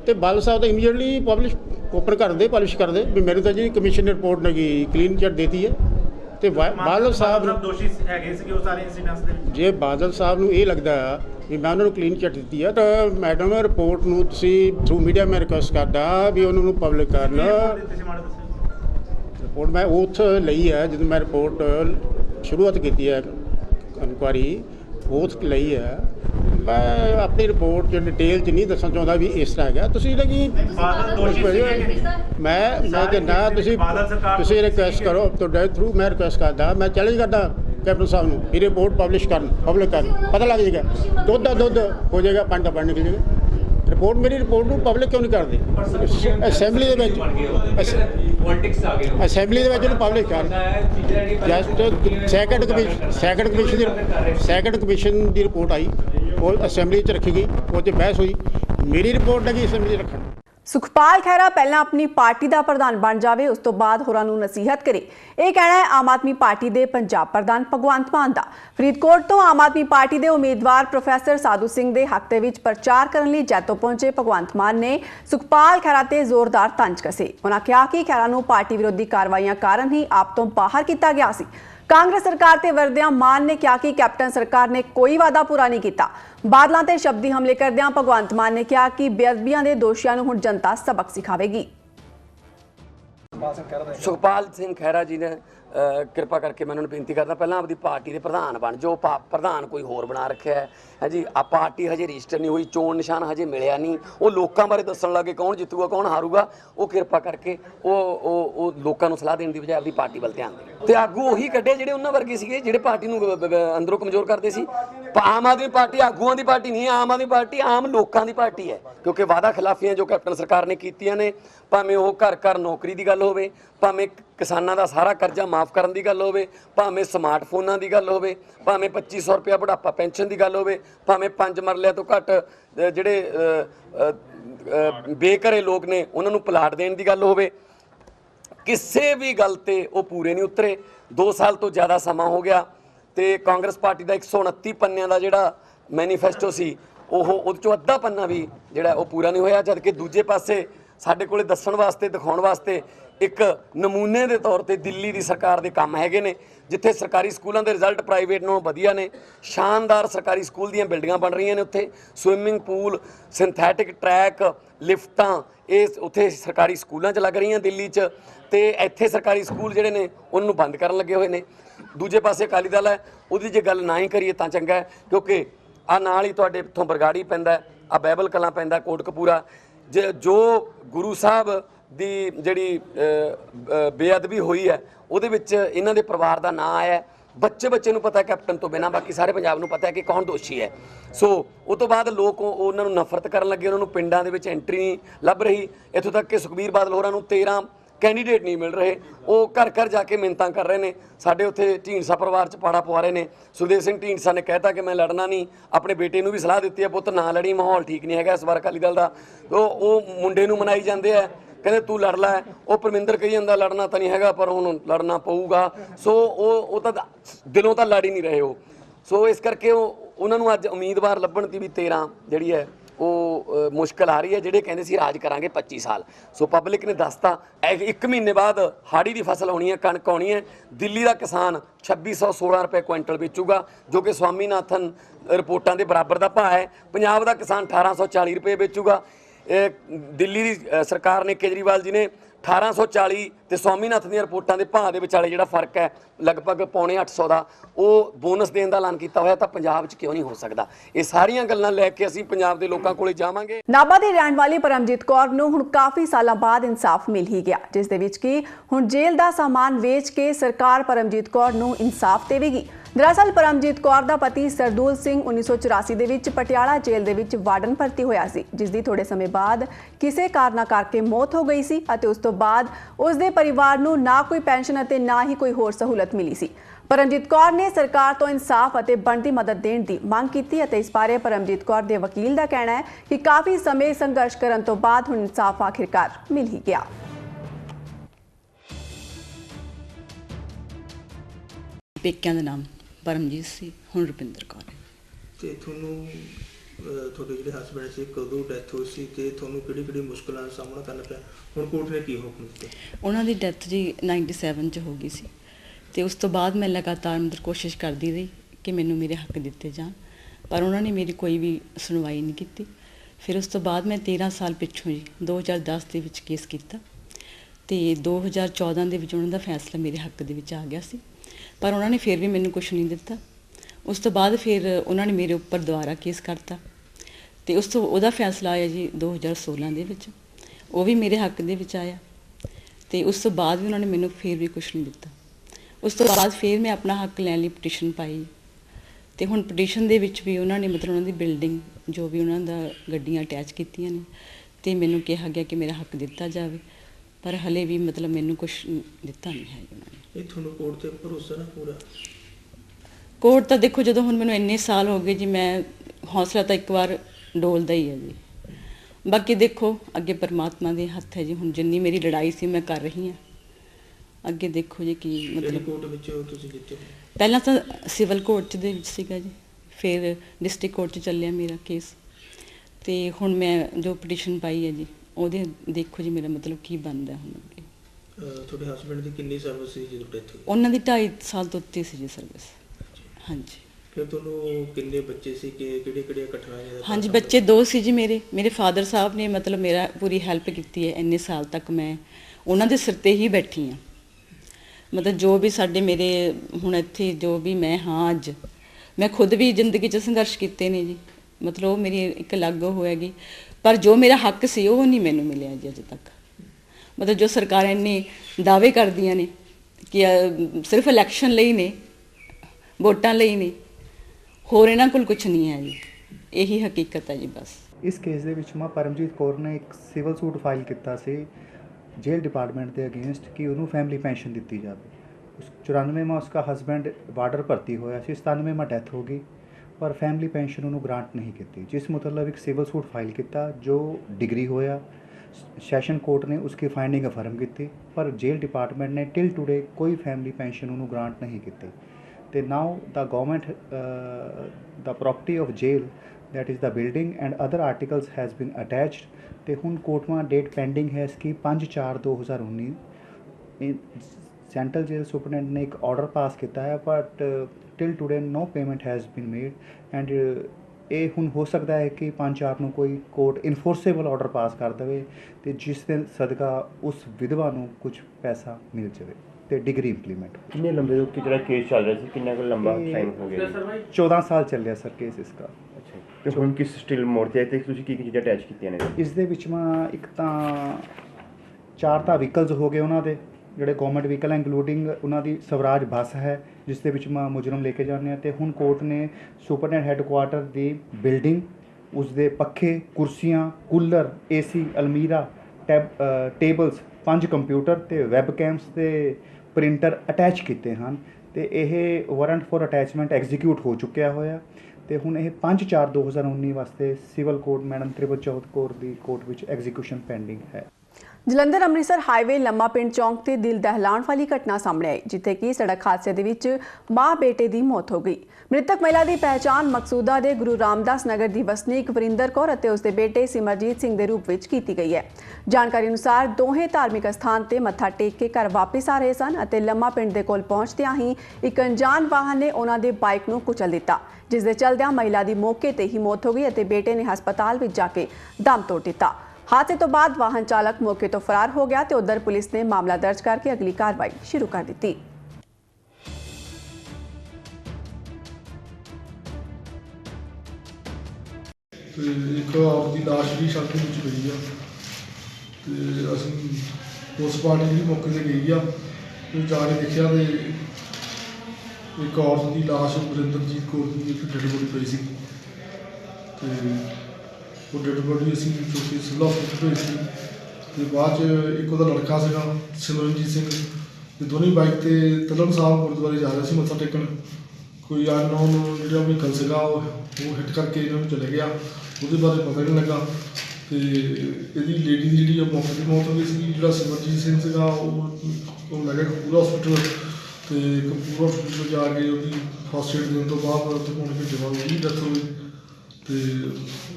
ਤੇ ਬਾਦਲ ਸਾਹਿਬ ਤਾਂ ਇਮੀਡੀਏਟਲੀ ਪਬਲਿਸ਼ ਓਪਨ ਕਰ ਦੇ ਪਬਲਿਸ਼ ਕਰ ਦੇ ਵੀ ਮੈਨੂੰ ਤਾਂ ਜੀ ਕਮਿਸ਼ਨ ਨੇ ਰਿਪੋਰਟ ਨਗੀ ਕਲੀਨ ਚਿੱਟ ਦਿੱਤੀ ਹੈ ਤੇ ਬਾ- ਬਾਦਲ ਸਾਹਿਬ ਨੂੰ ਦੋਸ਼ੀ ਹੈਗੇ ਸੀਗੇ ਉਹ ਸਾਰੇ ਇਨਸੀਡੈਂਟਸ ਦੇ ਵਿੱਚ? ਜੇ ਬਾਦਲ ਸਾਹਿਬ ਨੂੰ ਇਹ ਲੱਗਦਾ ਆ ਵੀ ਮੈਂ ਉਹਨਾਂ ਨੂੰ ਕਲੀਨ ਚਿੱਟ ਦਿੱਤੀ ਆ ਤਾਂ ਮੈਡਮ ਰਿਪੋਰਟ ਨੂੰ ਤੁਸੀਂ ਥਰੂ ਮੀਡੀਆ ਮੈਂ ਰਿਕੁਐਸਟ ਕਰਦਾ ਵੀ ਉਹਨਾਂ ਨੂੰ ਪਬਲਿਕ ਕਰਨ ਮਾੜੇ ਦੱਸੋ ਰਿਪੋਰਟ ਮੈਂ ਉੱਥ ਲਈ ਹੈ ਜਦੋਂ ਮੈਂ ਰਿਪੋਰਟ ਸ਼ੁਰੂਆਤ ਕੀਤੀ ਹੈ ਇਨਕੁਆਰੀ ਉੱਥ ਲਈ ਹੈ ਮੈਂ ਆਪਣੀ ਰਿਪੋਰਟ ਚ ਡਿਟੇਲ ਚ ਨਹੀਂ ਦੱਸਣਾ ਚਾਹੁੰਦਾ ਵੀ ਇਸ ਤਰ੍ਹਾਂ ਹੈਗਾ। ਤੁਸੀਂ ਇਹਦਾ ਕੀ ਮੈਂ ਮੈਂ ਕਹਿੰਦਾ ਤੁਸੀਂ ਤੁਸੀਂ ਰਿਕੁਐਸਟ। ਕਰੋ ਤੁਹਾਡੇ ਥਰੂ ਮੈਂ ਰਿਕੁਐਸਟ ਕਰਦਾ। ਮੈਂ ਚੈਲੰਜ ਕਰਦਾ ਕੈਪਟਨ ਸਾਹਿਬ ਨੂੰ ਇਹ ਰਿਪੋਰਟ ਪਬਲਿਸ਼ ਕਰਨ ਪਬਲਿਕ ਕਰਨ। ਪਤਾ ਲੱਗ ਜਾਏਗਾ। ਦੁੱਧ ਦਾ ਦੁੱਧ ਹੋ ਜਾਏਗਾ ਪਾਣੀ ਦਾ ਪਾਣੀ ਨਿਕਲ ਜਾਏਗਾ। ਰਿਪੋਰਟ ਮੇਰੀ ਰਿਪੋਰਟ ਨੂੰ ਪਬਲਿਕ ਕਿਉਂ ਨਹੀਂ ਕਰਦੇ? ਅਸੈਂਬਲੀ ਦੇ ਵਿੱਚ ਪੋਲਿਟਿਕਸ ਆ ਗਏ ਅਸੈਂਬਲੀ ਦੇ ਵਿੱਚ ਇਹਨੂੰ ਪਬਲਿਕ ਕਰਨ just second commission second commission ਦੀ ਸੈਕੰਡ ਕਮਿਸ਼ਨ ਦੀ ਰਿਪੋਰਟ ਆਈ। ਉਹ ਅਸੈਂਬਲੀ 'ਚ ਰੱਖੀ ਗਈ, ਉਹ 'ਚ ਬਹਿਸ ਹੋਈ। ਮੇਰੀ ਰਿਪੋਰਟ ਲੱਗੀ ਅਸੈਂਬਲੀ 'ਚ ਰੱਖਣ। ਸੁਖਪਾਲ ਖਹਿਰਾ ਪਹਿਲਾਂ ਆਪਣੀ ਪਾਰਟੀ ਦਾ ਪ੍ਰਧਾਨ ਬਣ ਜਾਵੇ, ਉਸ ਤੋਂ ਬਾਅਦ ਹੋਰਾਂ ਨੂੰ ਨਸੀਹਤ ਕਰੇ। ਇਹ ਕਹਿਣਾ ਹੈ, ਆਮ ਆਦਮੀ ਪਾਰਟੀ ਦੇ ਪੰਜਾਬ ਪ੍ਰਧਾਨ ਭਗਵੰਤ ਮਾਨ ਦਾ। ਫਰੀਦਕੋਟ ਤੋਂ ਆਮ ਆਦਮੀ ਪਾਰਟੀ ਦੇ ਉਮੀਦਵਾਰ ਪ੍ਰੋਫੈਸਰ ਸਾਧੂ ਸਿੰਘ ਦੇ ਹੱਕ ਦੇ ਵਿੱਚ ਪ੍ਰਚਾਰ ਕਰਨ ਲਈ ਜੈਤੋ ਪਹੁੰਚੇ ਭਗਵੰਤ ਮਾਨ ਨੇ ਸੁਖਪਾਲ ਖਹਿਰਾ ਤੇ ਜ਼ੋਰਦਾਰ ਤੰਜ ਕਸੇ। ਉਹਨਾਂ ਕਿਹਾ ਕਿ ਖਹਿਰਾ ਨੂੰ ਪਾਰਟੀ ਵਿਰੋਧੀ ਕਾਰਵਾਈਆਂ ਕਾਰਨ ਹੀ ਆਪ ਤੋਂ ਬਾਹਰ ਕੀਤਾ ਗਿਆ ਸੀ। ਕਾਂਗਰਸ ਸਰਕਾਰ ਤੇ ਵਰਦਿਆਂ ਮਾਨ ਨੇ ਕਿਹਾ ਕਿ ਕੈਪਟਨ ਸਰਕਾਰ ਨੇ ਕੋਈ ਵਾਅਦਾ ਪੂਰਾ ਨਹੀਂ ਕੀਤਾ। ਬਾਦਲਾਂ ਤੇ ਸ਼ਬਦੀ ਹਮਲੇ ਕਰਦਿਆਂ ਭਗਵੰਤ ਮਾਨ ਨੇ ਕਿਹਾ ਕਿ ਬੇਅਦਬੀਆਂ ਦੇ ਦੋਸ਼ੀਆਂ ਨੂੰ ਹੁਣ ਜਨਤਾ ਸਬਕ ਸਿਖਾਵੇਗੀ। ਸੁਖਪਾਲ ਸਿੰਘ ਖਹਿਰਾ। ਜੀ ਨੇ ਕਿਰਪਾ ਕਰਕੇ ਮੈਂ ਉਹਨਾਂ ਨੂੰ ਬੇਨਤੀ ਕਰਦਾ, ਪਹਿਲਾਂ ਆਪਦੀ ਪਾਰਟੀ ਦੇ ਪ੍ਰਧਾਨ ਬਣ ਜੋ ਪ੍ਰਧਾਨ ਕੋਈ ਹੋਰ ਬਣਾ ਰੱਖਿਆ ਹੈ। ਹਾਂਜੀ ਆ ਪਾਰਟੀ ਹਜੇ ਰਜਿਸਟਰ ਨਹੀਂ ਹੋਈ, ਚੋਣ ਨਿਸ਼ਾਨ ਹਜੇ ਮਿਲਿਆ ਨਹੀਂ। ਉਹ ਲੋਕਾਂ ਬਾਰੇ ਦੱਸਣ ਲੱਗੇ ਕੌਣ ਜਿੱਤੂਗਾ, ਕੌਣ ਹਾਰੂਗਾ, ਉਹ ਕਿਰਪਾ ਕਰਕੇ ਉਹ ਉਹ ਉਹ ਲੋਕਾਂ ਨੂੰ ਸਲਾਹ ਦੇਣ ਦੀ ਬਜਾਏ ਆਪਦੀ ਪਾਰਟੀ ਵੱਲ ਧਿਆਨ ਦੇਣ। ਤੇ ਆਗੂ ਉਹੀ ਕੱਢੇ ਜਿਹੜੇ ਉਹਨਾਂ ਵਰਗੇ ਸੀਗੇ, ਜਿਹੜੇ ਪਾਰਟੀ ਨੂੰ ਅੰਦਰੋਂ ਕਮਜ਼ੋਰ ਕਰਦੇ ਸੀ। ਪ- ਆਮ ਆਦਮੀ ਪਾਰਟੀ, ਆਗੂਆਂ ਦੀ ਪਾਰਟੀ ਨਹੀਂ ਆਮ ਆਦਮੀ ਪਾਰਟੀ ਆਮ ਲੋਕਾਂ ਦੀ ਪਾਰਟੀ ਹੈ। ਕਿਉਂਕਿ ਵਾਅਦਾ ਖਿਲਾਫੀਆਂ ਜੋ ਕੈਪਟਨ ਸਰਕਾਰ ਨੇ ਕੀਤੀਆਂ ਨੇ, ਭਾਵੇਂ ਉਹ ਘਰ ਘਰ ਨੌਕਰੀ ਦੀ ਗੱਲ ਹੋਵੇ ਭਾਵੇਂ ਕਿਸਾਨਾਂ ਦਾ ਸਾਰਾ ਕਰਜ਼ਾ ਮਾਫ ਕਰਨ ਦੀ ਗੱਲ ਹੋਵੇ ਭਾਵੇਂ ਸਮਾਰਟਫੋਨਾਂ ਦੀ ਗੱਲ ਹੋਵੇ ਭਾਵੇਂ 2500 ਰੁਪਇਆ ਬੁਢਾਪਾ ਪੈਨਸ਼ਨ ਦੀ ਗੱਲ ਹੋਵੇ ਭਾਵੇਂ ਪੰਜ ਮਰਲਿਆਂ ਤੋਂ ਘੱਟ ਜਿਹੜੇ ਅ, ਬੇਘਰੇ ਲੋਕ ਨੇ ਉਹਨਾਂ ਨੂੰ ਪਲਾਟ ਦੇਣ ਦੀ ਗੱਲ ਹੋਵੇ ਕਿਸੇ ਵੀ ਗੱਲ ਤੇ ਉਹ ਪੂਰੇ ਨਹੀਂ ਉਤਰੇ। 2 ਸਾਲ ਤੋਂ ਜ਼ਿਆਦਾ ਸਮਾਂ ਹੋ ਗਿਆ ਤੇ ਕਾਂਗਰਸ ਪਾਰਟੀ ਦਾ 129 ਪੰਨਿਆਂ ਦਾ ਜਿਹੜਾ ਮੈਨੀਫੈਸਟੋ ਸੀ ਉਹ ਉਹਦੇ ਚੋਂ ਅੱਧਾ ਪੰਨਾ ਵੀ ਜਿਹੜਾ ਉਹ ਪੂਰਾ ਨਹੀਂ ਹੋਇਆ ਜਦ ਕਿ ਦੂਜੇ ਪਾਸੇ ਸਾਡੇ ਕੋਲੇ ਦੱਸਣ ਵਾਸਤੇ ਦਿਖਾਉਣ ਵਾਸਤੇ ਇੱਕ ਨਮੂਨੇ ਦੇ ਤੌਰ ਤੇ ਦਿੱਲੀ ਦੀ ਸਰਕਾਰ ਦੇ ਕੰਮ ਹੈਗੇ ਨੇ, ਜਿੱਥੇ ਸਰਕਾਰੀ ਸਕੂਲਾਂ ਦੇ ਰਿਜ਼ਲਟ ਪ੍ਰਾਈਵੇਟ ਨਾਲੋਂ ਵਧੀਆ ਨੇ। ਸ਼ਾਨਦਾਰ ਸਰਕਾਰੀ ਸਕੂਲ ਦੀਆਂ ਬਿਲਡਿੰਗਾਂ ਬਣ ਰਹੀਆਂ ਨੇ ਉੱਥੇ। ਸਵਿਮਿੰਗ ਪੂਲ ਸਿੰਥੈਟਿਕ ਟਰੈਕ ਲਿਫਟਾਂ, ਇਹ ਉੱਥੇ ਸਰਕਾਰੀ ਸਕੂਲਾਂ 'ਚ ਲੱਗ ਰਹੀਆਂ ਦਿੱਲੀ 'ਚ। ਤੇ ਇੱਥੇ ਸਰਕਾਰੀ ਸਕੂਲ ਜਿਹੜੇ ਨੇ, ਉਹਨੂੰ ਬੰਦ ਕਰਨ ਲੱਗੇ ਹੋਏ ਨੇ। ਦੂਜੇ ਪਾਸੇ ਅਕਾਲੀ ਦਲ ਹੈ, ਉਹਦੀ ਜੇ ਗੱਲ ਨਾ ਹੀ ਕਰੀਏ ਤਾਂ ਚੰਗਾ ਕਿਉਂਕਿ ਆ ਨਾਲ ਹੀ ਤੁਹਾਡੇ ਇੱਥੋਂ ਬਰਗਾੜੀ ਪੈਂਦਾ ਆ ਬਾਈਬਲ ਕਲਾਂ ਪੈਂਦਾ ਕੋਟਕਪੂਰਾ। ਜੇ ਜੋ ਗੁਰੂ ਸਾਹਿਬ ਦੀ ਜਿਹੜੀ ਬੇਅਦਬੀ ਹੋਈ ਹੈ, ਉਹਦੇ ਵਿੱਚ ਇਹਨਾਂ ਦੇ ਪਰਿਵਾਰ ਦਾ ਨਾਂ ਆਇਆ ਬੱਚੇ ਬੱਚੇ ਨੂੰ ਪਤਾ ਕੈਪਟਨ ਤੋਂ ਬਿਨਾ, ਬਾਕੀ ਸਾਰੇ ਪੰਜਾਬ ਨੂੰ ਪਤਾ ਹੈ ਕਿ ਕੌਣ ਦੋਸ਼ੀ ਹੈ। ਸੋ, ਉਹ ਤੋਂ ਬਾਅਦ ਲੋਕ ਉਹਨਾਂ ਨੂੰ ਨਫ਼ਰਤ ਕਰਨ ਲੱਗੇ, ਉਹਨਾਂ ਨੂੰ ਪਿੰਡਾਂ ਦੇ ਵਿੱਚ ਐਂਟਰੀ ਨਹੀਂ ਲੱਭ ਰਹੀ। ਇੱਥੋਂ ਤੱਕ ਕਿ ਸੁਖਬੀਰ ਬਾਦਲ ਹੋਰਾਂ ਨੂੰ 13 ਕੈਂਡੀਡੇਟ ਨਹੀਂ ਮਿਲ ਰਹੇ। ਉਹ ਘਰ ਘਰ ਜਾ ਕੇ ਮਿੰਤਾਂ ਕਰ ਰਹੇ ਨੇ। ਸਾਡੇ ਉੱਥੇ ਢੀਂਡਸਾ ਪਰਿਵਾਰ ਚ ਪਾੜਾ ਪਵਾ ਰਹੇ ਨੇ। ਸੁਖਦੇਵ ਸਿੰਘ ਢੀਂਡਸਾ ਨੇ ਕਹਿਤਾ ਕਿ ਮੈਂ ਲੜਨਾ ਨਹੀਂ। ਆਪਣੇ ਬੇਟੇ ਨੂੰ ਵੀ ਸਲਾਹ ਦਿੱਤੀ ਹੈ, ਪੁੱਤ, ਨਾ ਲੜੀ, ਮਾਹੌਲ ਠੀਕ ਨਹੀਂ ਹੈਗਾ ਇਸ ਵਾਰ ਅਕਾਲੀ ਦਲ ਦਾ। ਉਹ ਉਹ ਮੁੰਡੇ ਨੂੰ ਮਨਾਈ ਜਾਂਦੇ ਆ। ਕਹਿੰਦੇ ਤੂੰ ਲੜ ਲੈ ਉਹ ਪਰਮਿੰਦਰ ਕਹੀ ਜਾਂਦਾ ਲੜਨਾ ਤਾਂ ਨਹੀਂ ਹੈਗਾ ਪਰ ਹੁਣ ਲੜਨਾ ਪਊਗਾ। ਸੋ ਉਹ ਉਹ ਤਾਂ ਦਿਲੋਂ ਤਾਂ ਲੜ ਹੀ ਨਹੀਂ ਰਹੇ ਉਹ। ਸੋ ਇਸ ਕਰਕੇ ਉਹ ਉਹਨਾਂ ਨੂੰ ਅੱਜ ਉਮੀਦਵਾਰ ਲੱਭਣ ਦੀ ਵੀ 13 ਜਿਹੜੀ ਹੈ ਉਹ ਅ, ਮੁਸ਼ਕਲ ਆ ਰਹੀ ਹੈ ਜਿਹੜੇ ਕਹਿੰਦੇ ਸੀ ਰਾਜ ਕਰਾਂਗੇ 25 ਸਾਲ। ਸੋ ਪਬਲਿਕ ਨੇ ਦੱਸਤਾ ਇਹ ਇੱਕ ਮਹੀਨੇ ਬਾਅਦ ਹਾੜੀ ਦੀ ਫਸਲ ਆਉਣੀ ਹੈ ਕਣਕ ਆਉਣੀ ਹੈ। ਦਿੱਲੀ ਦਾ ਕਿਸਾਨ 2616 ਰੁਪਏ ਕੁਇੰਟਲ ਵੇਚੂਗਾ ਜੋ ਕਿ ਸਵਾਮੀਨਾਥਨ ਰਿਪੋਰਟਾਂ ਦੇ ਬਰਾਬਰ ਦਾ ਭਾਅ ਹੈ। ਪੰਜਾਬ ਦਾ ਕਿਸਾਨ 1840 ਰੁਪਏ ਵੇਚੂਗਾ। ਦਿੱਲੀ ਦੀ ਸਰਕਾਰ ਨੇ ਕੇਜਰੀਵਾਲ ਜੀ ਨੇ 1840 ਤੇ ਸਵਾਮੀਨਾਥ ਦੀਆਂ ਰਿਪੋਰਟਾਂ ਦੇ ਭਾਅ ਦੇ ਵਿਚਾਲੇ ਜਿਹੜਾ ਫ਼ਰਕ ਹੈ, ਲਗਭਗ ਪੌਣੇ 800 ਦਾ, ਉਹ ਬੋਨਸ ਦੇਣ ਦਾ ਐਲਾਨ ਕੀਤਾ ਹੋਇਆ ਤਾਂ ਪੰਜਾਬ 'ਚ ਕਿਉਂ ਨਹੀਂ ਹੋ ਸਕਦਾ? ਇਹ ਸਾਰੀਆਂ ਗੱਲਾਂ ਲੈ ਕੇ ਅਸੀਂ ਪੰਜਾਬ ਦੇ ਲੋਕਾਂ ਕੋਲੇ ਜਾਵਾਂਗੇ। ਨਾਭਾ ਦੇ ਰਹਿਣ ਵਾਲੀ ਪਰਮਜੀਤ ਕੌਰ ਨੂੰ ਹੁਣ ਕਾਫੀ ਸਾਲਾਂ ਬਾਅਦ ਇਨਸਾਫ ਮਿਲ ਹੀ ਗਿਆ, ਜਿਸ ਦੇ ਵਿੱਚ ਕਿ ਹੁਣ ਜੇਲ੍ਹ ਦਾ ਸਾਮਾਨ ਵੇਚ ਕੇ ਸਰਕਾਰ ਪਰਮਜੀਤ ਕੌਰ ਨੂੰ ਇਨਸਾਫ ਦੇਵੇਗੀ। ਦਰਅਸਲ ਪਰਮਜੀਤ ਕੌਰ ਦਾ ਪਤੀ ਸਰਦੂਲ ਸਿੰਘ 1984 ਦੇ ਵਿੱਚ ਪਟਿਆਲਾ ਜੇਲ੍ਹ ਦੇ ਵਿੱਚ ਵਾਰਡਨ ਭਰਤੀ ਹੋਇਆ ਸੀ, ਜਿਸ ਦੀ ਥੋੜੇ ਸਮੇਂ ਬਾਅਦ ਕਿਸੇ ਕਾਰਨਾ ਕਰਕੇ ਮੌਤ ਹੋ ਗਈ ਸੀ ਅਤੇ ਉਸ ਤੋਂ ਬਾਅਦ ਉਸ ਦੇ ਪਰਿਵਾਰ ਨੂੰ ਨਾ ਕੋਈ ਪੈਨਸ਼ਨ ਅਤੇ ਨਾ ਹੀ ਕੋਈ ਹੋਰ ਸਹੂਲਤ ਮਿਲੀ ਸੀ। ਪਰਮਜੀਤ ਕੌਰ ਨੇ ਸਰਕਾਰ ਤੋਂ ਇਨਸਾਫ ਅਤੇ ਬਣਦੀ ਮਦਦ ਦੇਣ ਦੀ ਮੰਗ ਕੀਤੀ ਅਤੇ ਇਸ ਬਾਰੇ ਪਰਮਜੀਤ ਕੌਰ ਦੇ ਵਕੀਲ ਦਾ ਕਹਿਣਾ ਹੈ ਕਿ ਕਾਫੀ ਸਮੇਂ ਸੰਘਰਸ਼ ਕਰਨ ਤੋਂ ਬਾਅਦ ਹੁਣ ਇਨਸਾਫ ਆਖਿਰਕਾਰ ਮਿਲ ਹੀ ਗਿਆ। ਪੇਕਿਆਂ ਦਾ ਨਾਮ। ਪਰਮਜੀਤ ਸੀ ਹੁਣ ਰੁਪਿੰਦਰ ਕੌਰ ਹੈ। ਤੇ ਤੁਹਾਨੂੰ ਅਹ, ਤੁਹਾਡੇ ਜਿਹੜੇ ਹਸਬੰਡ ਸੀ ਕਦੋਂ ਡੈਥ ਹੋਈ ਸੀ ਤੇ ਤੁਹਾਨੂੰ ਕਿਹੜੀ ਕਿਹੜੀ ਮੁਸ਼ਕਲਾਂ ਦਾ ਸਾਹਮਣਾ ਕਰਨਾ ਪਿਆ? ਹੁਣ ਕੋਰਟ ਨੇ ਕੀ ਹੁਕਮ ਦਿੱਤਾ? ਉਹਨਾਂ ਦੀ ਡੈਥ ਜੀ 97 ਚ ਹੋ ਗਈ ਸੀ। ਤੇ ਉਸ ਤੋਂ ਬਾਅਦ ਮੈਂ ਲਗਾਤਾਰ ਮਤਲਬ ਕੋਸ਼ਿਸ਼ ਕਰਦੀ ਰਹੀ ਕਿ ਮੈਨੂੰ ਮੇਰੇ ਹੱਕ ਦਿੱਤੇ ਜਾਣ। ਪਰ ਉਹਨਾਂ ਨੇ ਮੇਰੀ ਕੋਈ ਵੀ ਸੁਣਵਾਈ ਨਹੀਂ ਕੀਤੀ। ਫਿਰ ਉਸ ਤੋਂ ਬਾਅਦ ਮੈਂ 13 ਸਾਲ ਪਿੱਛੋਂ ਜੀ 2010 ਦੇ ਵਿੱਚ ਕੇਸ ਕੀਤਾ। ਤੇ 2014 ਦੇ ਵਿੱਚ ਉਹਨਾਂ ਦਾ ਫੈਸਲਾ ਮੇਰੇ ਹੱਕ ਦੇ ਵਿੱਚ ਆ ਗਿਆ ਸੀ। ਪਰ ਉਹਨਾਂ ਨੇ ਫਿਰ ਵੀ ਮੈਨੂੰ ਕੁਝ ਨਹੀਂ ਦਿੱਤਾ। ਉਸ ਤੋਂ ਬਾਅਦ ਫਿਰ ਉਹਨਾਂ ਨੇ ਮੇਰੇ ਉੱਪਰ ਦੁਬਾਰਾ ਕੇਸ ਕਰਤਾ ਤੇ ਉਸ ਤੋਂ ਉਹਦਾ ਫੈਸਲਾ ਆਇਆ ਜੀ 2016 ਦੇ ਵਿੱਚ। ਉਹ ਵੀ ਮੇਰੇ ਹੱਕ ਦੇ ਵਿੱਚ ਆਇਆ। ਤੇ ਉਸ ਤੋਂ ਬਾਅਦ ਵੀ ਉਹਨਾਂ ਨੇ ਮੈਨੂੰ ਫਿਰ ਵੀ ਕੁਝ ਨਹੀਂ ਦਿੱਤਾ। ਉਸ ਤੋਂ ਬਾਅਦ ਫਿਰ ਮੈਂ ਆਪਣਾ ਹੱਕ ਲੈਣ ਲਈ ਪਟੀਸ਼ਨ ਪਾਈ। ਤੇ ਹੁਣ ਪਟੀਸ਼ਨ ਦੇ ਵਿੱਚ ਵੀ ਉਹਨਾਂ ਨੇ ਮਤਲਬ ਉਹਨਾਂ ਦੀ ਬਿਲਡਿੰਗ ਜੋ ਵੀ ਉਹਨਾਂ ਦਾ ਗੱਡੀਆਂ ਅਟੈਚ ਕੀਤੀਆਂ ਨੇ, ਤੇ ਮੈਨੂੰ ਕਿਹਾ ਗਿਆ ਕਿ ਮੇਰਾ ਹੱਕ ਦਿੱਤਾ ਜਾਵੇ। ਪਰ ਹਲੇ ਵੀ ਮਤਲਬ ਮੈਨੂੰ ਕੁਝ ਦਿੱਤਾ ਨਹੀਂ ਹੈ ਉਹਨਾਂ ਨੇ। ਇਹ ਤੁਹਾਨੂੰ ਕੋਰਟ ਤੇ ਭਰੋਸਾ ਨਾ ਪੂਰਾ। ਕੋਰਟ ਤਾਂ ਦੇਖੋ ਜਦੋਂ ਹੁਣ ਮੈਨੂੰ ਇੰਨੇ ਸਾਲ ਹੋ ਗਏ ਜੀ ਮੈਂ ਹੌਸਲਾ ਤਾਂ ਇੱਕ ਵਾਰ ਡੋਲਦਾ ਹੀ ਹੈ ਜੀ। ਬਾਕੀ ਦੇਖੋ ਅੱਗੇ ਪਰਮਾਤਮਾ ਦੇ ਹੱਥ ਹੈ ਜੀ। ਹੁਣ ਜਿੰਨੀ ਮੇਰੀ ਲੜਾਈ ਸੀ ਮੈਂ ਕਰ ਰਹੀ ਹਾਂ। ਅੱਗੇ ਦੇਖੋ ਜੀ ਕੀ ਮਤਲਬ ਕੋਰਟ ਵਿੱਚ ਤੁਸੀਂ ਜਿੱਤੇ? ਪਹਿਲਾਂ ਤਾਂ ਸਿਵਲ ਕੋਰਟ ਦੇ ਵਿੱਚ ਸੀਗਾ ਜੀ। ਫਿਰ ਡਿਸਟ੍ਰਿਕਟ ਕੋਰਟ 'ਚ ਚੱਲਿਆ ਮੇਰਾ ਕੇਸ। ਤੇ ਹੁਣ ਮੈਂ ਜੋ ਪਟੀਸ਼ਨ ਪਾਈ ਹੈ ਜੀ ਉਹਦੇ ਦੇਖੋ ਜੀ ਮੇਰਾ ਮਤਲਬ ਕੀ ਬਣਦਾ ਹੁਣ ਅੱਗੇ। ਤੁਹਾਡੇ ਹਸਬੰਡ ਦੀ ਕਿੰਨੀ ਸਰਵਿਸ ਸੀ ਜਦੋਂ ਡੈਥ ਹੋਈ ਉਹਨਾਂ ਦੀ 2.5 ਸਾਲ ਤੋਂ ਉੱਤੇ ਸੀ ਜੀ ਸਰਵਿਸ ਹਾਂਜੀ। ਫਿਰ ਤੁਹਾਨੂੰ ਕਿੰਨੇ ਬੱਚੇ ਸੀ? ਕਿ ਕਿਹੜੇ ਕਿਹੜੇ ਘਟਨਾਵਾਂ ਦਾ ਹਾਂਜੀ ਬੱਚੇ ਦੋ ਸੀ ਜੀ ਮੇਰੇ। ਮੇਰੇ ਫਾਦਰ ਸਾਹਿਬ ਨੇ ਮਤਲਬ ਮੇਰਾ ਪੂਰੀ ਹੈਲਪ ਕੀਤੀ ਹੈ। ਇੰਨੇ ਸਾਲ ਤੱਕ ਮੈਂ ਉਹਨਾਂ ਦੇ ਸਿਰ ਤੇ ਹੀ ਬੈਠੀ ਹਾਂ। ਮਤਲਬ ਜੋ ਵੀ ਸਾਡੇ ਮੇਰੇ ਹੁਣ ਇੱਥੇ ਜੋ ਵੀ ਮੈਂ ਹਾਂ ਅੱਜ ਮੈਂ ਖੁਦ ਵੀ ਜ਼ਿੰਦਗੀ 'ਚ ਸੰਘਰਸ਼ ਕੀਤੇ ਨੇ ਜੀ। ਮਤਲਬ ਉਹ ਮੇਰੀ ਇੱਕ ਅਲੱਗ ਹੋਏਗੀ ਪਰ ਜੋ ਮੇਰਾ ਹੱਕ ਸੀ ਉਹ ਨਹੀਂ ਮੈਨੂੰ ਮਿਲਿਆ ਜੀ ਅਜੇ ਤੱਕ। ਮਤਲਬ ਜੋ ਸਰਕਾਰਾਂ ਇੰਨੇ ਦਾਅਵੇ ਕਰਦੀਆਂ ਨੇ ਕਿ ਸਿਰਫ ਇਲੈਕਸ਼ਨ ਲਈ ਨੇ, ਵੋਟਾਂ ਲਈ ਨੇ, ਹੋਰ ਇਹਨਾਂ ਕੋਲ ਕੁਝ ਨਹੀਂ ਹੈ ਜੀ। ਇਹੀ ਹਕੀਕਤ ਹੈ ਜੀ ਬਸ। ਇਸ ਕੇਸ ਦੇ ਵਿੱਚ ਮਾਂ ਪਰਮਜੀਤ ਕੌਰ ਨੇ ਇੱਕ ਸਿਵਲ ਸੂਟ ਫਾਈਲ ਕੀਤਾ ਸੀ, ਜੇਲ੍ਹ ਡਿਪਾਰਟਮੈਂਟ ਦੇ ਅਗੇਂਸਟ ਕਿ ਉਹਨੂੰ ਫੈਮਿਲੀ ਪੈਨਸ਼ਨ ਦਿੱਤੀ ਜਾਵੇ। ਉਸ 94 ਮਾਂ, ਉਸਕਾ ਹਸਬੈਂਡ ਬਾਰਡਰ ਭਰਤੀ ਹੋਇਆ ਸੀ 97 ਮਾਂ ਡੈਥ ਹੋ ਗਈ, ਪਰ ਫੈਮਿਲੀ ਪੈਨਸ਼ਨ ਉਹਨੂੰ ਗ੍ਰਾਂਟ ਨਹੀਂ ਕੀਤੀ, ਜਿਸ ਮੁਤਲਬ ਇੱਕ ਸਿਵਲ ਸੂਟ ਫਾਈਲ ਕੀਤਾ, ਜੋ ਡਿਗਰੀ ਹੋਇਆ ਸੈਸ਼ਨ ਕੋਰਟ ਨੇ ਉਸकी ਫਾਈਂਡਿੰਗ ਅਫਰਮ ਕੀਤੀ, ਪਰ ਜੇਲ੍ਹ ਡਿਪਾਰਟਮੈਂਟ ਨੇ ਟਿਲ ਟੂਡੇ ਕੋਈ ਫੈਮਿਲੀ ਪੈਨਸ਼ਨ ਉਹਨੂੰ ਗ੍ਰਾਂਟ ਨਹੀਂ ਕੀਤੀ। ਤੇ now the government the property of jail that is the building and other articles has been attached, ਤੇ ਹੁਣ ਕੋਰਟਮਾ ਡੇਟ ਪੈਂਡਿੰਗ ਹੈ ਇਸ ਇਸकी 5/4/2019 ਸੈਂਟਰਲ ਜੇਲ ਸੁਪਰਡੈਂਟ ਨੇ ਇੱਕ ਆਰਡਰ ਪਾਸ ਕੀਤਾ ਹੈ but till today no payment has been made and ਇਹ ਹੁਣ ਹੋ ਸਕਦਾ ਹੈ ਕਿ 5/4 ਨੂੰ ਕੋਈ ਕੋਰਟ ਇਨਫੋਰਸੇਬਲ ਆਰਡਰ ਪਾਸ ਕਰ ਦੇਵੇ ਤੇ ਜਿਸ ਦੇ ਸਦਕਾ ਉਸ ਵਿਧਵਾ ਨੂੰ ਕੁਝ ਪੈਸਾ ਮਿਲ ਜਾਵੇ ਤੇ ਡਿਗਰੀ ਇੰਪਲੀਮੈਂਟ ਕਿੰਨੇ ਲੰਬੇ ਕਿ ਜਿਹੜਾ ਕੇਸ ਚੱਲ ਰਿਹਾ ਸੀ ਕਿੰਨਾ ਕੁ ਲੰਬਾ ਟਾਈਮ ਹੋ ਗਿਆ ਜੀ? 14 ਸਾਲ ਚੱਲਿਆ ਸਰ ਕੇਸ ਇਸਕਾ ਅੱਛਾ ਤੇ ਹੁਣ ਕਿਸ ਸਟਿਲ ਮੋੜ ਤੇ ਆਏ ਤੇ ਤੁਸੀਂ ਕੀ ਕੀ ਚੀਜ਼ਾਂ ਅਟੈਚ ਕੀਤੀਆਂ ਨੇ? ਇਸ ਦੇ ਵਿੱਚ ਮੈਂ ਇੱਕ ਤਾਂ ਚਾਰ ਤਾਂ ਵਹੀਕਲਸ ਹੋ ਗਏ ਉਹਨਾਂ ਦੇ। ਜਿਹੜੇ ਗਵਰਨਮੈਂਟ ਵਹੀਕਲ ਹੈ ਇੰਕਲੂਡਿੰਗ ਉਹਨਾਂ ਦੀ ਸਵਰਾਜ ਬੱਸ ਹੈ, ਜਿਸ ਦੇ ਵਿੱਚ ਮੈਂ, ਮੁਜਰਮ ਲੈ ਕੇ ਜਾਂਦੇ ਆ ਤੇ ਹੁਣ ਕੋਰਟ ਨੇ ਸੁਪਰਡੈਂਟ ਹੈੱਡਕੁਆਟਰ ਦੀ ਬਿਲਡਿੰਗ ਉਸ ਦੇ ਪੱਖੇ, ਕੁਰਸੀਆਂ ਕੂਲਰ ਏਸੀ ਅਲਮੀਰਾ, ਟੈਬ ਟੇਬਲਸ ਪੰਜ ਕੰਪਿਊਟਰ ਤੇ ਵੈਬ ਕੈਮਸ ਤੇ ਪ੍ਰਿੰਟਰ ਅਟੈਚ ਕੀਤੇ ਹਨ ਤੇ ਇਹ ਵਾਰੰਟ ਫॉर ਅਟੈਚਮੈਂਟ ਐਗਜ਼ੀਕਿਊਟ ਹੋ ਚੁੱਕਿਆ ਹੋਇਆ। ਤੇ ਹੁਣ ਇਹ 5/4/2019 ਵਾਸਤੇ civil court madam Triptjot Kaur ਦੀ ਕੋਰਟ ਵਿੱਚ ਐਗਜ਼ੀਕਿਊਸ਼ਨ ਪੈਂਡਿੰਗ ਹੈ। ਜਲੰਧਰ ਅੰਮ੍ਰਿਤਸਰ ਹਾਈਵੇ ਲੰਮਾ ਪਿੰਡ ਚੌਂਕ ਤੇ ਦਿਲ ਦਹਿਲਾਉਣ ਵਾਲੀ ਘਟਨਾ ਸਾਹਮਣੇ ਆਈ, ਜਿੱਥੇ ਕਿ ਸੜਕ ਹਾਦਸੇ ਦੇ ਵਿੱਚ ਮਾਂ ਬੇਟੇ ਦੀ ਮੌਤ ਹੋ ਗਈ। ਮ੍ਰਿਤਕ ਮਹਿਲਾ ਦੀ ਪਹਿਚਾਣ ਮਕਸੂਦਾ ਦੇ ਗੁਰੂ ਰਾਮਦਾਸ ਨਗਰ ਦੀ ਵਸਨੀਕ ਵਰਿੰਦਰ ਕੌਰ ਅਤੇ ਉਸ ਦੇ ਬੇਟੇ ਸਿਮਰਜੀਤ ਸਿੰਘ ਦੇ ਰੂਪ ਵਿੱਚ ਕੀਤੀ ਗਈ ਹੈ। ਜਾਣਕਾਰੀ ਅਨੁਸਾਰ ਦੋਹੇ ਧਾਰਮਿਕ ਅਸਥਾਨ ਤੇ ਮੱਥਾ ਟੇਕ ਕੇ ਘਰ ਵਾਪਸ ਆ ਰਹੇ ਸਨ ਅਤੇ ਲੰਮਾ ਪਿੰਡ ਦੇ ਕੋਲ ਪਹੁੰਚਦਿਆਂ ਹੀ ਇੱਕ ਅਣਜਾਣ ਵਾਹਨ ਨੇ ਉਹਨਾਂ ਦੇ ਬਾਈਕ ਨੂੰ ਕੁਚਲ ਦਿੱਤਾ, ਜਿਸ ਦੇ ਚਲਦਿਆਂ ਮਹਿਲਾ ਦੀ ਮੌਕੇ ਤੇ ਹੀ ਮੌਤ ਹੋ ਗਈ ਅਤੇ ਬੇਟੇ ਨੇ ਹਸਪਤਾਲ ਵਿੱਚ ਜਾ ਕੇ ਦਮ ਤੋੜ ਦਿੱਤਾ। ਹਾਦਸੇ ਤੋਂ ਬਾਅਦ ਵਾਹਨ ਚਾਲਕ ਮੌਕੇ ਤੋਂ ਫਰਾਰ ਹੋ ਗਿਆ ਤੇ ਉਧਰ ਪੁਲਿਸ ਨੇ ਮਾਮਲਾ ਦਰਜ ਕਰਕੇ ਅਗਲੀ ਕਾਰਵਾਈ ਸ਼ੁਰੂ ਕਰ ਦਿੱਤੀ। ਤੇ ਇੱਕ ਆਪਦੀ ਲਾਸ਼ ਵੀ ਸੜਕ ਵਿੱਚ ਪਈ ਆ। ਤੇ ਅਸੀਂ ਉਸ ਪਾਰਟੀ ਜਿਹੜੀ ਮੌਕੇ ਤੇ ਗਈ ਆ ਤੇ ਜਾ ਕੇ ਦੇਖਿਆ ਤੇ ਇੱਕ ਔਰਤ ਦੀ ਲਾਸ਼ ਵਰਿੰਦਰਜੀਤ ਕੌਰ ਦੀ ਇੱਕ ਡੈਡ ਬੋਡੀ ਪਈ ਸੀ। ਤੇ ਉਹ ਡੈਡ ਬੋਡੀ ਅਸੀਂ ਚੁੱਕ ਕੇ ਸਿਵਲ ਹਸਪਤਾਲ ਭੇਜੀ ਤੇ ਬਾਅਦ ਚ ਇੱਕ ਉਹਦਾ ਲੜਕਾ ਸੀਗਾ, ਸਿਮਰਨਜੀਤ ਸਿੰਘ। ਤੇ ਦੋਨੇ ਬਾਈਕ ਤੇ ਤਲਨ ਸਾਹਿਬ ਗੁਰਦੁਆਰੇ ਜਾ ਰਹੇ ਸੀ, ਮੱਥਾ ਟੇਕਣ। ਕੋਈ ਅਨਨੋਨ ਜਿਹੜਾ ਵਹੀਕਲ ਸੀਗਾ, ਉਹ ਉਹ ਹਿੱਟ ਕਰਕੇ ਇਹਨਾਂ ਨੂੰ ਚਲੇ ਗਿਆ। ਉਹਦੇ ਬਾਰੇ ਪਤਾ ਨਹੀਂ ਲੱਗਾ। ਤੇ ਇਹਦੀ ਲੇਡੀ ਦੀ ਜਿਹੜੀ ਆ ਮੌਕੇ ਤੇ ਮੌਤ ਹੋ ਗਈ ਸੀ ਜਿਹੜਾ ਸਿਮਰਜੀਤ ਸਿੰਘ ਸੀਗਾ, ਉਹ ਉਹ ਲੈ ਗਏ ਪੂਰਾ ਹਸਪੀਟਲ ਤੇ ਕਪੂਰ ਹਸਪੀਟਲ ਜਾ ਕੇ ਉਹਦੀ ਫਸਟ ਏਡ ਦੇਣ ਤੋਂ ਬਾਅਦ ਉੱਥੇ ਪਹੁੰਚ ਕੇ ਜਵਾਬ ਉਹਦੀ ਡੈਥ ਹੋ ਗਈ। ਤੇ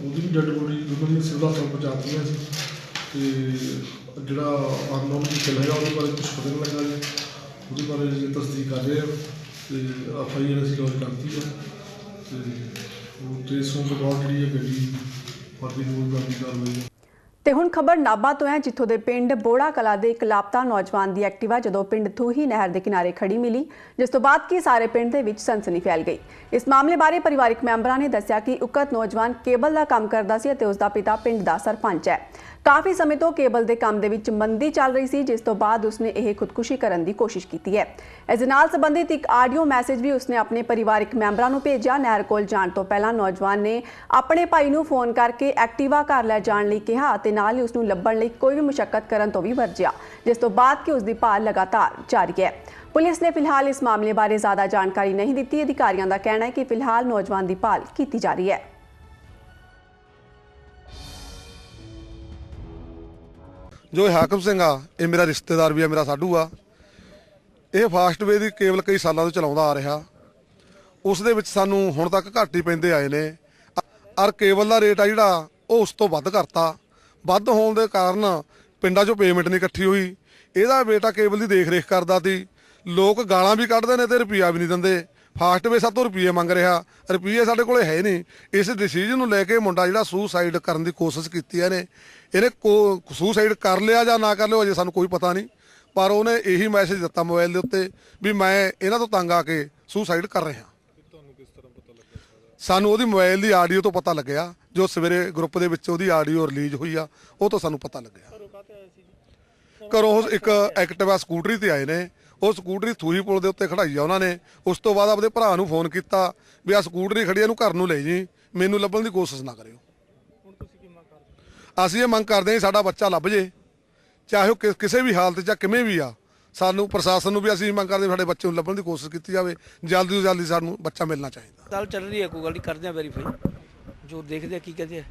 ਉਹਦੀ ਵੀ ਡੈਡ ਬੋਡੀ ਦੋਨਾਂ ਦੀ ਸਿਵਲ ਹਸਪਤਾਲ ਪਹੁੰਚਾਤੀਆਂ ਸੀ ਤੇ ਜਿਹੜਾ ਅਨਨੋਨ ਵਹੀਕਲ ਹੈਗਾ ਉਹਦੇ ਬਾਰੇ ਕੁਝ ਪਤਾ ਨਹੀਂ ਲੱਗਾ ਜੀ। ਉਹਦੇ ਬਾਰੇ ਜੀ ਤਸਦੀਕ ਕਰ ਰਹੇ ਆ ਤੇ ਐਫ ਆਈ ਆਰ ਅਸੀਂ ਲੌਂਚ ਕਰਤੀ ਆ। ਤੇ ਉਹ ਟ੍ਰੇਸ ਹੋਣ ਤੋਂ ਬਾਅਦ ਜਿਹੜੀ ਹੈ ਗੱਡੀ ਫਰਦੀ ਰੂਲ ਕਰਦੀ ਕਾਰਵਾਈ ਆ ਤੇ ਹੁਣ ਖਬਰ ਨਾਭਾ ਤੋਂ ਹੈ, ਜਿੱਥੋਂ ਦੇ ਪਿੰਡ ਬੋੜਾ ਕਲਾ ਦੇ ਇੱਕ ਲਾਪਤਾ ਨੌਜਵਾਨ ਦੀ ਐਕਟਿਵਾ ਜਦੋਂ ਪਿੰਡ ਥੂਹੀ ਨਹਿਰ ਦੇ ਕਿਨਾਰੇ ਖੜੀ ਮਿਲੀ, ਜਿਸ ਤੋਂ ਬਾਅਦ ਕੀ ਸਾਰੇ ਪਿੰਡ ਦੇ ਵਿੱਚ ਸਨਸਨੀ ਫੈਲ ਗਈ। ਇਸ ਮਾਮਲੇ ਬਾਰੇ ਪਰਿਵਾਰਕ ਮੈਂਬਰਾਂ ਨੇ ਦੱਸਿਆ ਕਿ ਉਕਤ ਨੌਜਵਾਨ ਕੇਬਲ ਦਾ ਕੰਮ ਕਰਦਾ ਸੀ ਅਤੇ ਉਸ ਦਾ ਪਿਤਾ ਪਿੰਡ ਦਾ ਸਰਪੰਚ ਹੈ। ਕਾਫੀ ਸਮੇਂ ਤੋਂ ਕੇਬਲ ਦੇ ਕੰਮ ਦੇ ਵਿੱਚ ਮੰਦੀ ਚੱਲ ਰਹੀ ਸੀ, ਜਿਸ ਤੋਂ ਬਾਅਦ ਉਸਨੇ ਇਹ ਖੁਦਕੁਸ਼ੀ ਕਰਨ ਦੀ ਕੋਸ਼ਿਸ਼ ਕੀਤੀ ਹੈ। ਇਸ ਨਾਲ ਸੰਬੰਧਿਤ ਇੱਕ ਆਡੀਓ ਮੈਸੇਜ ਵੀ ਉਸਨੇ ਆਪਣੇ ਪਰਿਵਾਰਕ ਮੈਂਬਰਾਂ ਨੂੰ ਭੇਜਿਆ। ਨਹਿਰ ਕੋਲ ਜਾਣ ਤੋਂ ਪਹਿਲਾਂ ਨੌਜਵਾਨ ਨੇ ਆਪਣੇ ਭਾਈ ਨੂੰ ਫੋਨ ਕਰਕੇ ਐਕਟਿਵਾ ਘਰ ਲੈ ਜਾਣ ਲਈ ਕਿਹਾ ਅਤੇ ਨਾਲ ਹੀ ਉਸ ਨੂੰ ਲੱਭਣ ਲਈ ਕੋਈ ਵੀ ਮੁਸ਼ਕਲ ਕਰਨ ਤੋਂ ਵੀ ਵਰਜਿਆ, ਜਿਸ ਤੋਂ ਬਾਅਦ ਕਿ ਉਸ ਦੀ ਭਾਲ ਲਗਾਤਾਰ ਜਾਰੀ ਹੈ। ਪੁਲਿਸ ਨੇ ਫਿਲਹਾਲ ਇਸ ਮਾਮਲੇ ਬਾਰੇ ਜ਼ਿਆਦਾ ਜਾਣਕਾਰੀ ਨਹੀਂ ਦਿੱਤੀ। ਅਧਿਕਾਰੀਆਂ ਦਾ ਕਹਿਣਾ ਹੈ ਕਿ ਫਿਲਹਾਲ ਨੌਜਵਾਨ ਦੀ ਭਾਲ ਕੀਤੀ ਜਾ ਰਹੀ ਹੈ। ਜੋ ਇਹ ਹਾਕਮ ਸਿੰਘ ਆ, ਇਹ ਮੇਰਾ ਰਿਸ਼ਤੇਦਾਰ ਵੀ ਆ, ਮੇਰਾ ਸਾਡੂ ਆ। ਇਹ ਫਾਸਟਵੇ ਦੀ ਕੇਬਲ ਕਈ ਸਾਲਾਂ ਤੋਂ ਚਲਾਉਂਦਾ ਆ ਰਿਹਾ। ਉਸ ਦੇ ਵਿੱਚ ਸਾਨੂੰ ਹੁਣ ਤੱਕ ਘੱਟ ਹੀ ਪੈਂਦੇ ਆਏ ਨੇ। ਔਰ ਕੇਬਲ ਦਾ ਰੇਟ ਆ ਜਿਹੜਾ, ਉਹ ਉਸ ਤੋਂ ਵੱਧ ਕਰਤਾ। ਵੱਧ ਹੋਣ ਦੇ ਕਾਰਨ ਪਿੰਡਾਂ 'ਚੋਂ ਪੇਮੈਂਟ ਨਹੀਂ ਇਕੱਠੀ ਹੋਈ। ਇਹਦਾ ਬੇਟਾ ਕੇਬਲ ਦੀ ਦੇਖ ਰੇਖ ਕਰਦਾ ਸੀ। ਲੋਕ ਗਾਲਾਂ ਵੀ ਕੱਢਦੇ ਨੇ ਤੇ ਰੁਪਈਆ ਵੀ ਨਹੀਂ ਦਿੰਦੇ। ਫਾਸਟਵੇ ਸਾਤੋਂ ਰੁਪਈਏ ਮੰਗ ਰਿਹਾ। ਰੁਪਈਏ ਸਾਡੇ ਕੋਲੇ ਹੈ ਨਹੀਂ। ਇਸ ਡਿਸੀਜਨ ਨੂੰ ਲੈ ਕੇ ਮੁੰਡਾ ਜਿਹੜਾ ਸੁਸਾਈਡ ਕਰਨ ਦੀ ਕੋਸ਼ਿਸ਼ ਕੀਤੀ ਹੈ ਇਹਨੇ। ਇਹਨੇ ਸੁਸਾਈਡ ਕਰ ਲਿਆ ਜਾਂ ਨਾ ਕਰ ਲਿਆ ਅਜੇ ਸਾਨੂੰ ਕੋਈ ਪਤਾ ਨਹੀਂ। ਪਰ ਉਹਨੇ ਇਹੀ ਮੈਸੇਜ ਦਿੱਤਾ ਮੋਬਾਈਲ ਦੇ ਉੱਤੇ ਵੀ ਮੈਂ ਇਹਨਾਂ ਤੋਂ ਤੰਗ ਆ ਕੇ ਸੁਸਾਈਡ ਕਰ ਰਿਹਾ। ਸਾਨੂੰ ਉਹਦੀ ਮੋਬਾਈਲ ਦੀ ਆਡੀਓ ਤੋਂ ਪਤਾ ਲੱਗਿਆ। ਜੋ ਸਵੇਰੇ ਗਰੁੱਪ ਦੇ ਵਿੱਚ ਉਹਦੀ ਆਡੀਓ ਰਿਲੀਜ਼ ਹੋਈ ਆ, ਉਹ ਤੋਂ ਸਾਨੂੰ ਪਤਾ ਲੱਗਿਆ। ਘਰੋਂ ਇੱਕ ਐਕਟਿਵਾ ਸਕੂਟਰੀ ਤੇ ਆਏ ਨੇ। ਉਹ ਸਕੂਟਰੀ ਥੂਹੀ ਪੁਲ ਦੇ ਉੱਤੇ ਖੜਾਈ ਆ ਉਹਨਾਂ ਨੇ। ਉਸ ਤੋਂ ਬਾਅਦ ਆਪਦੇ ਭਰਾ ਨੂੰ ਫੋਨ ਕੀਤਾ ਵੀ ਆ ਸਕੂਟਰੀ ਖੜੀ ਇਹਨੂੰ ਘਰ ਨੂੰ ਲੈ ਜੀ। ਮੈਨੂੰ ਲੱਭਣ ਦੀ ਕੋਸ਼ਿਸ਼ ਨਾ ਕਰਿਓ। ਅਸੀਂ ਇਹ ਮੰਗ ਕਰਦੇ ਹਾਂ ਸਾਡਾ ਬੱਚਾ ਲੱਭ ਜੇ। ਚਾਹੇ ਉਹ ਕਿਸੇ ਵੀ ਹਾਲਤ 'ਚ ਜਾਂ ਕਿਵੇਂ ਵੀ ਆ। ਸਾਨੂੰ ਪ੍ਰਸ਼ਾਸਨ ਨੂੰ ਵੀ ਅਸੀਂ ਮੰਗ ਕਰਦੇ ਹਾਂ ਸਾਡੇ ਬੱਚੇ ਨੂੰ ਲੱਭਣ ਦੀ ਕੋਸ਼ਿਸ਼ ਕੀਤੀ ਜਾਵੇ। ਜਲਦੀ ਤੋਂ ਜਲਦੀ ਸਾਨੂੰ ਬੱਚਾ ਮਿਲਣਾ ਚਾਹੀਦਾ। ਗੱਲ ਚੱਲ ਰਹੀ ਹੈ ਕੋਈ ਗੱਲ ਨਹੀਂ ਕਰਦੇ ਆ ਵੈਰੀਫਾਈ। ਜੋ ਦੇਖਦੇ ਆ ਕੀ ਕਹਿੰਦੇ ਆ।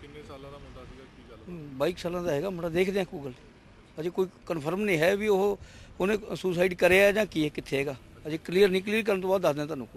ਕਿੰਨੇ ਸਾਲਾਂ ਦਾ ਮੁੰਡਾ ਸੀਗਾ ਕੀ ਗੱਲ 22 ਸਾਲਾਂ ਦਾ ਹੈਗਾ ਮੁੰਡਾ ਦੇਖਦੇ ਆ ਕੋਈ ਗੱਲ ਅਜੇ ਕੋਈ ਕਨਫਰਮ ਨਹੀਂ ਹੈ ਵੀ ਉਹ ਉਹਨੇ ਸੁਸਾਈਡ ਕਰਿਆ ਜਾਂ ਕੀ ਹੈ, ਕਿੱਥੇ ਹੈਗਾ? ਅਜੇ ਕਲੀਅਰ ਨਹੀਂ ਕਲੀਅਰ ਕਰਨ ਤੋਂ ਬਾਅਦ ਦੱਸਦੇ ਆ ਤੁਹਾਨੂੰ।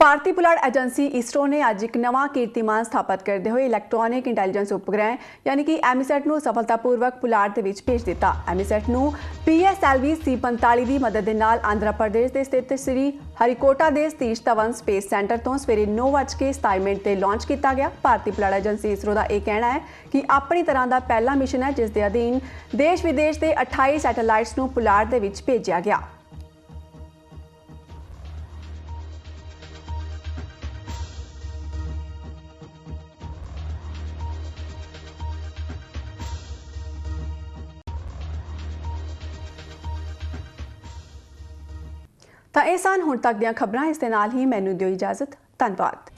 ਭਾਰਤੀ ਪੁਲਾੜ ਏਜੰਸੀ ਇਸਰੋ ਨੇ ਅੱਜ ਇੱਕ ਨਵਾਂ ਕੀਰਤੀਮਾਨ ਸਥਾਪਿਤ ਕਰਦੇ ਹੋਏ ਇਲੈਕਟ੍ਰੋਨਿਕ ਇੰਟੈਲੀਜੈਂਸ ਉਪਗ੍ਰਹਿ, ਯਾਨੀ ਕਿ ਐਮੀਸੈਟ ਨੂੰ ਸਫਲਤਾਪੂਰਵਕ ਪੁਲਾੜ ਦੇ ਵਿੱਚ ਭੇਜ ਦਿੱਤਾ। ਐਮੀਸੈਟ ਨੂੰ ਪੀਐਸਐਲਵੀ C45 ਦੀ ਮਦਦ ਦੇ ਨਾਲ ਆਂਧਰਾ ਪ੍ਰਦੇਸ਼ ਦੇ ਸਥਿਤ ਸ੍ਰੀ ਹਰੀਕੋਟਾ ਦੇ ਸਤੀਸ਼ ਧਵਨ ਸਪੇਸ ਸੈਂਟਰ ਤੋਂ ਸਵੇਰੇ 9:27 ਮਿੰਟ ਤੇ ਲਾਂਚ ਕੀਤਾ ਗਿਆ। ਭਾਰਤੀ ਪੁਲਾੜ ਏਜੰਸੀ ਇਸਰੋ ਦਾ ਇਹ ਕਹਿਣਾ ਹੈ ਕਿ ਆਪਣੀ ਤਰ੍ਹਾਂ ਦਾ ਪਹਿਲਾ ਮਿਸ਼ਨ ਹੈ, ਜਿਸ ਦੇ ਅਧੀਨ ਦੇਸ਼ ਵਿਦੇਸ਼ ਦੇ 28 ਸੈਟੇਲਾਈਟਸ ਨੂੰ ਪੁਲਾੜ ਦੇ ਵਿੱਚ ਭੇਜਿਆ ਗਿਆ। ਤਾਂ ਇਹ ਸਨ ਹੁਣ ਤੱਕ ਦੀਆਂ ਖਬਰਾਂ। ਇਸ ਦੇ ਨਾਲ ਹੀ ਮੈਨੂੰ ਦਿਓ ਇਜਾਜ਼ਤ। ਧੰਨਵਾਦ।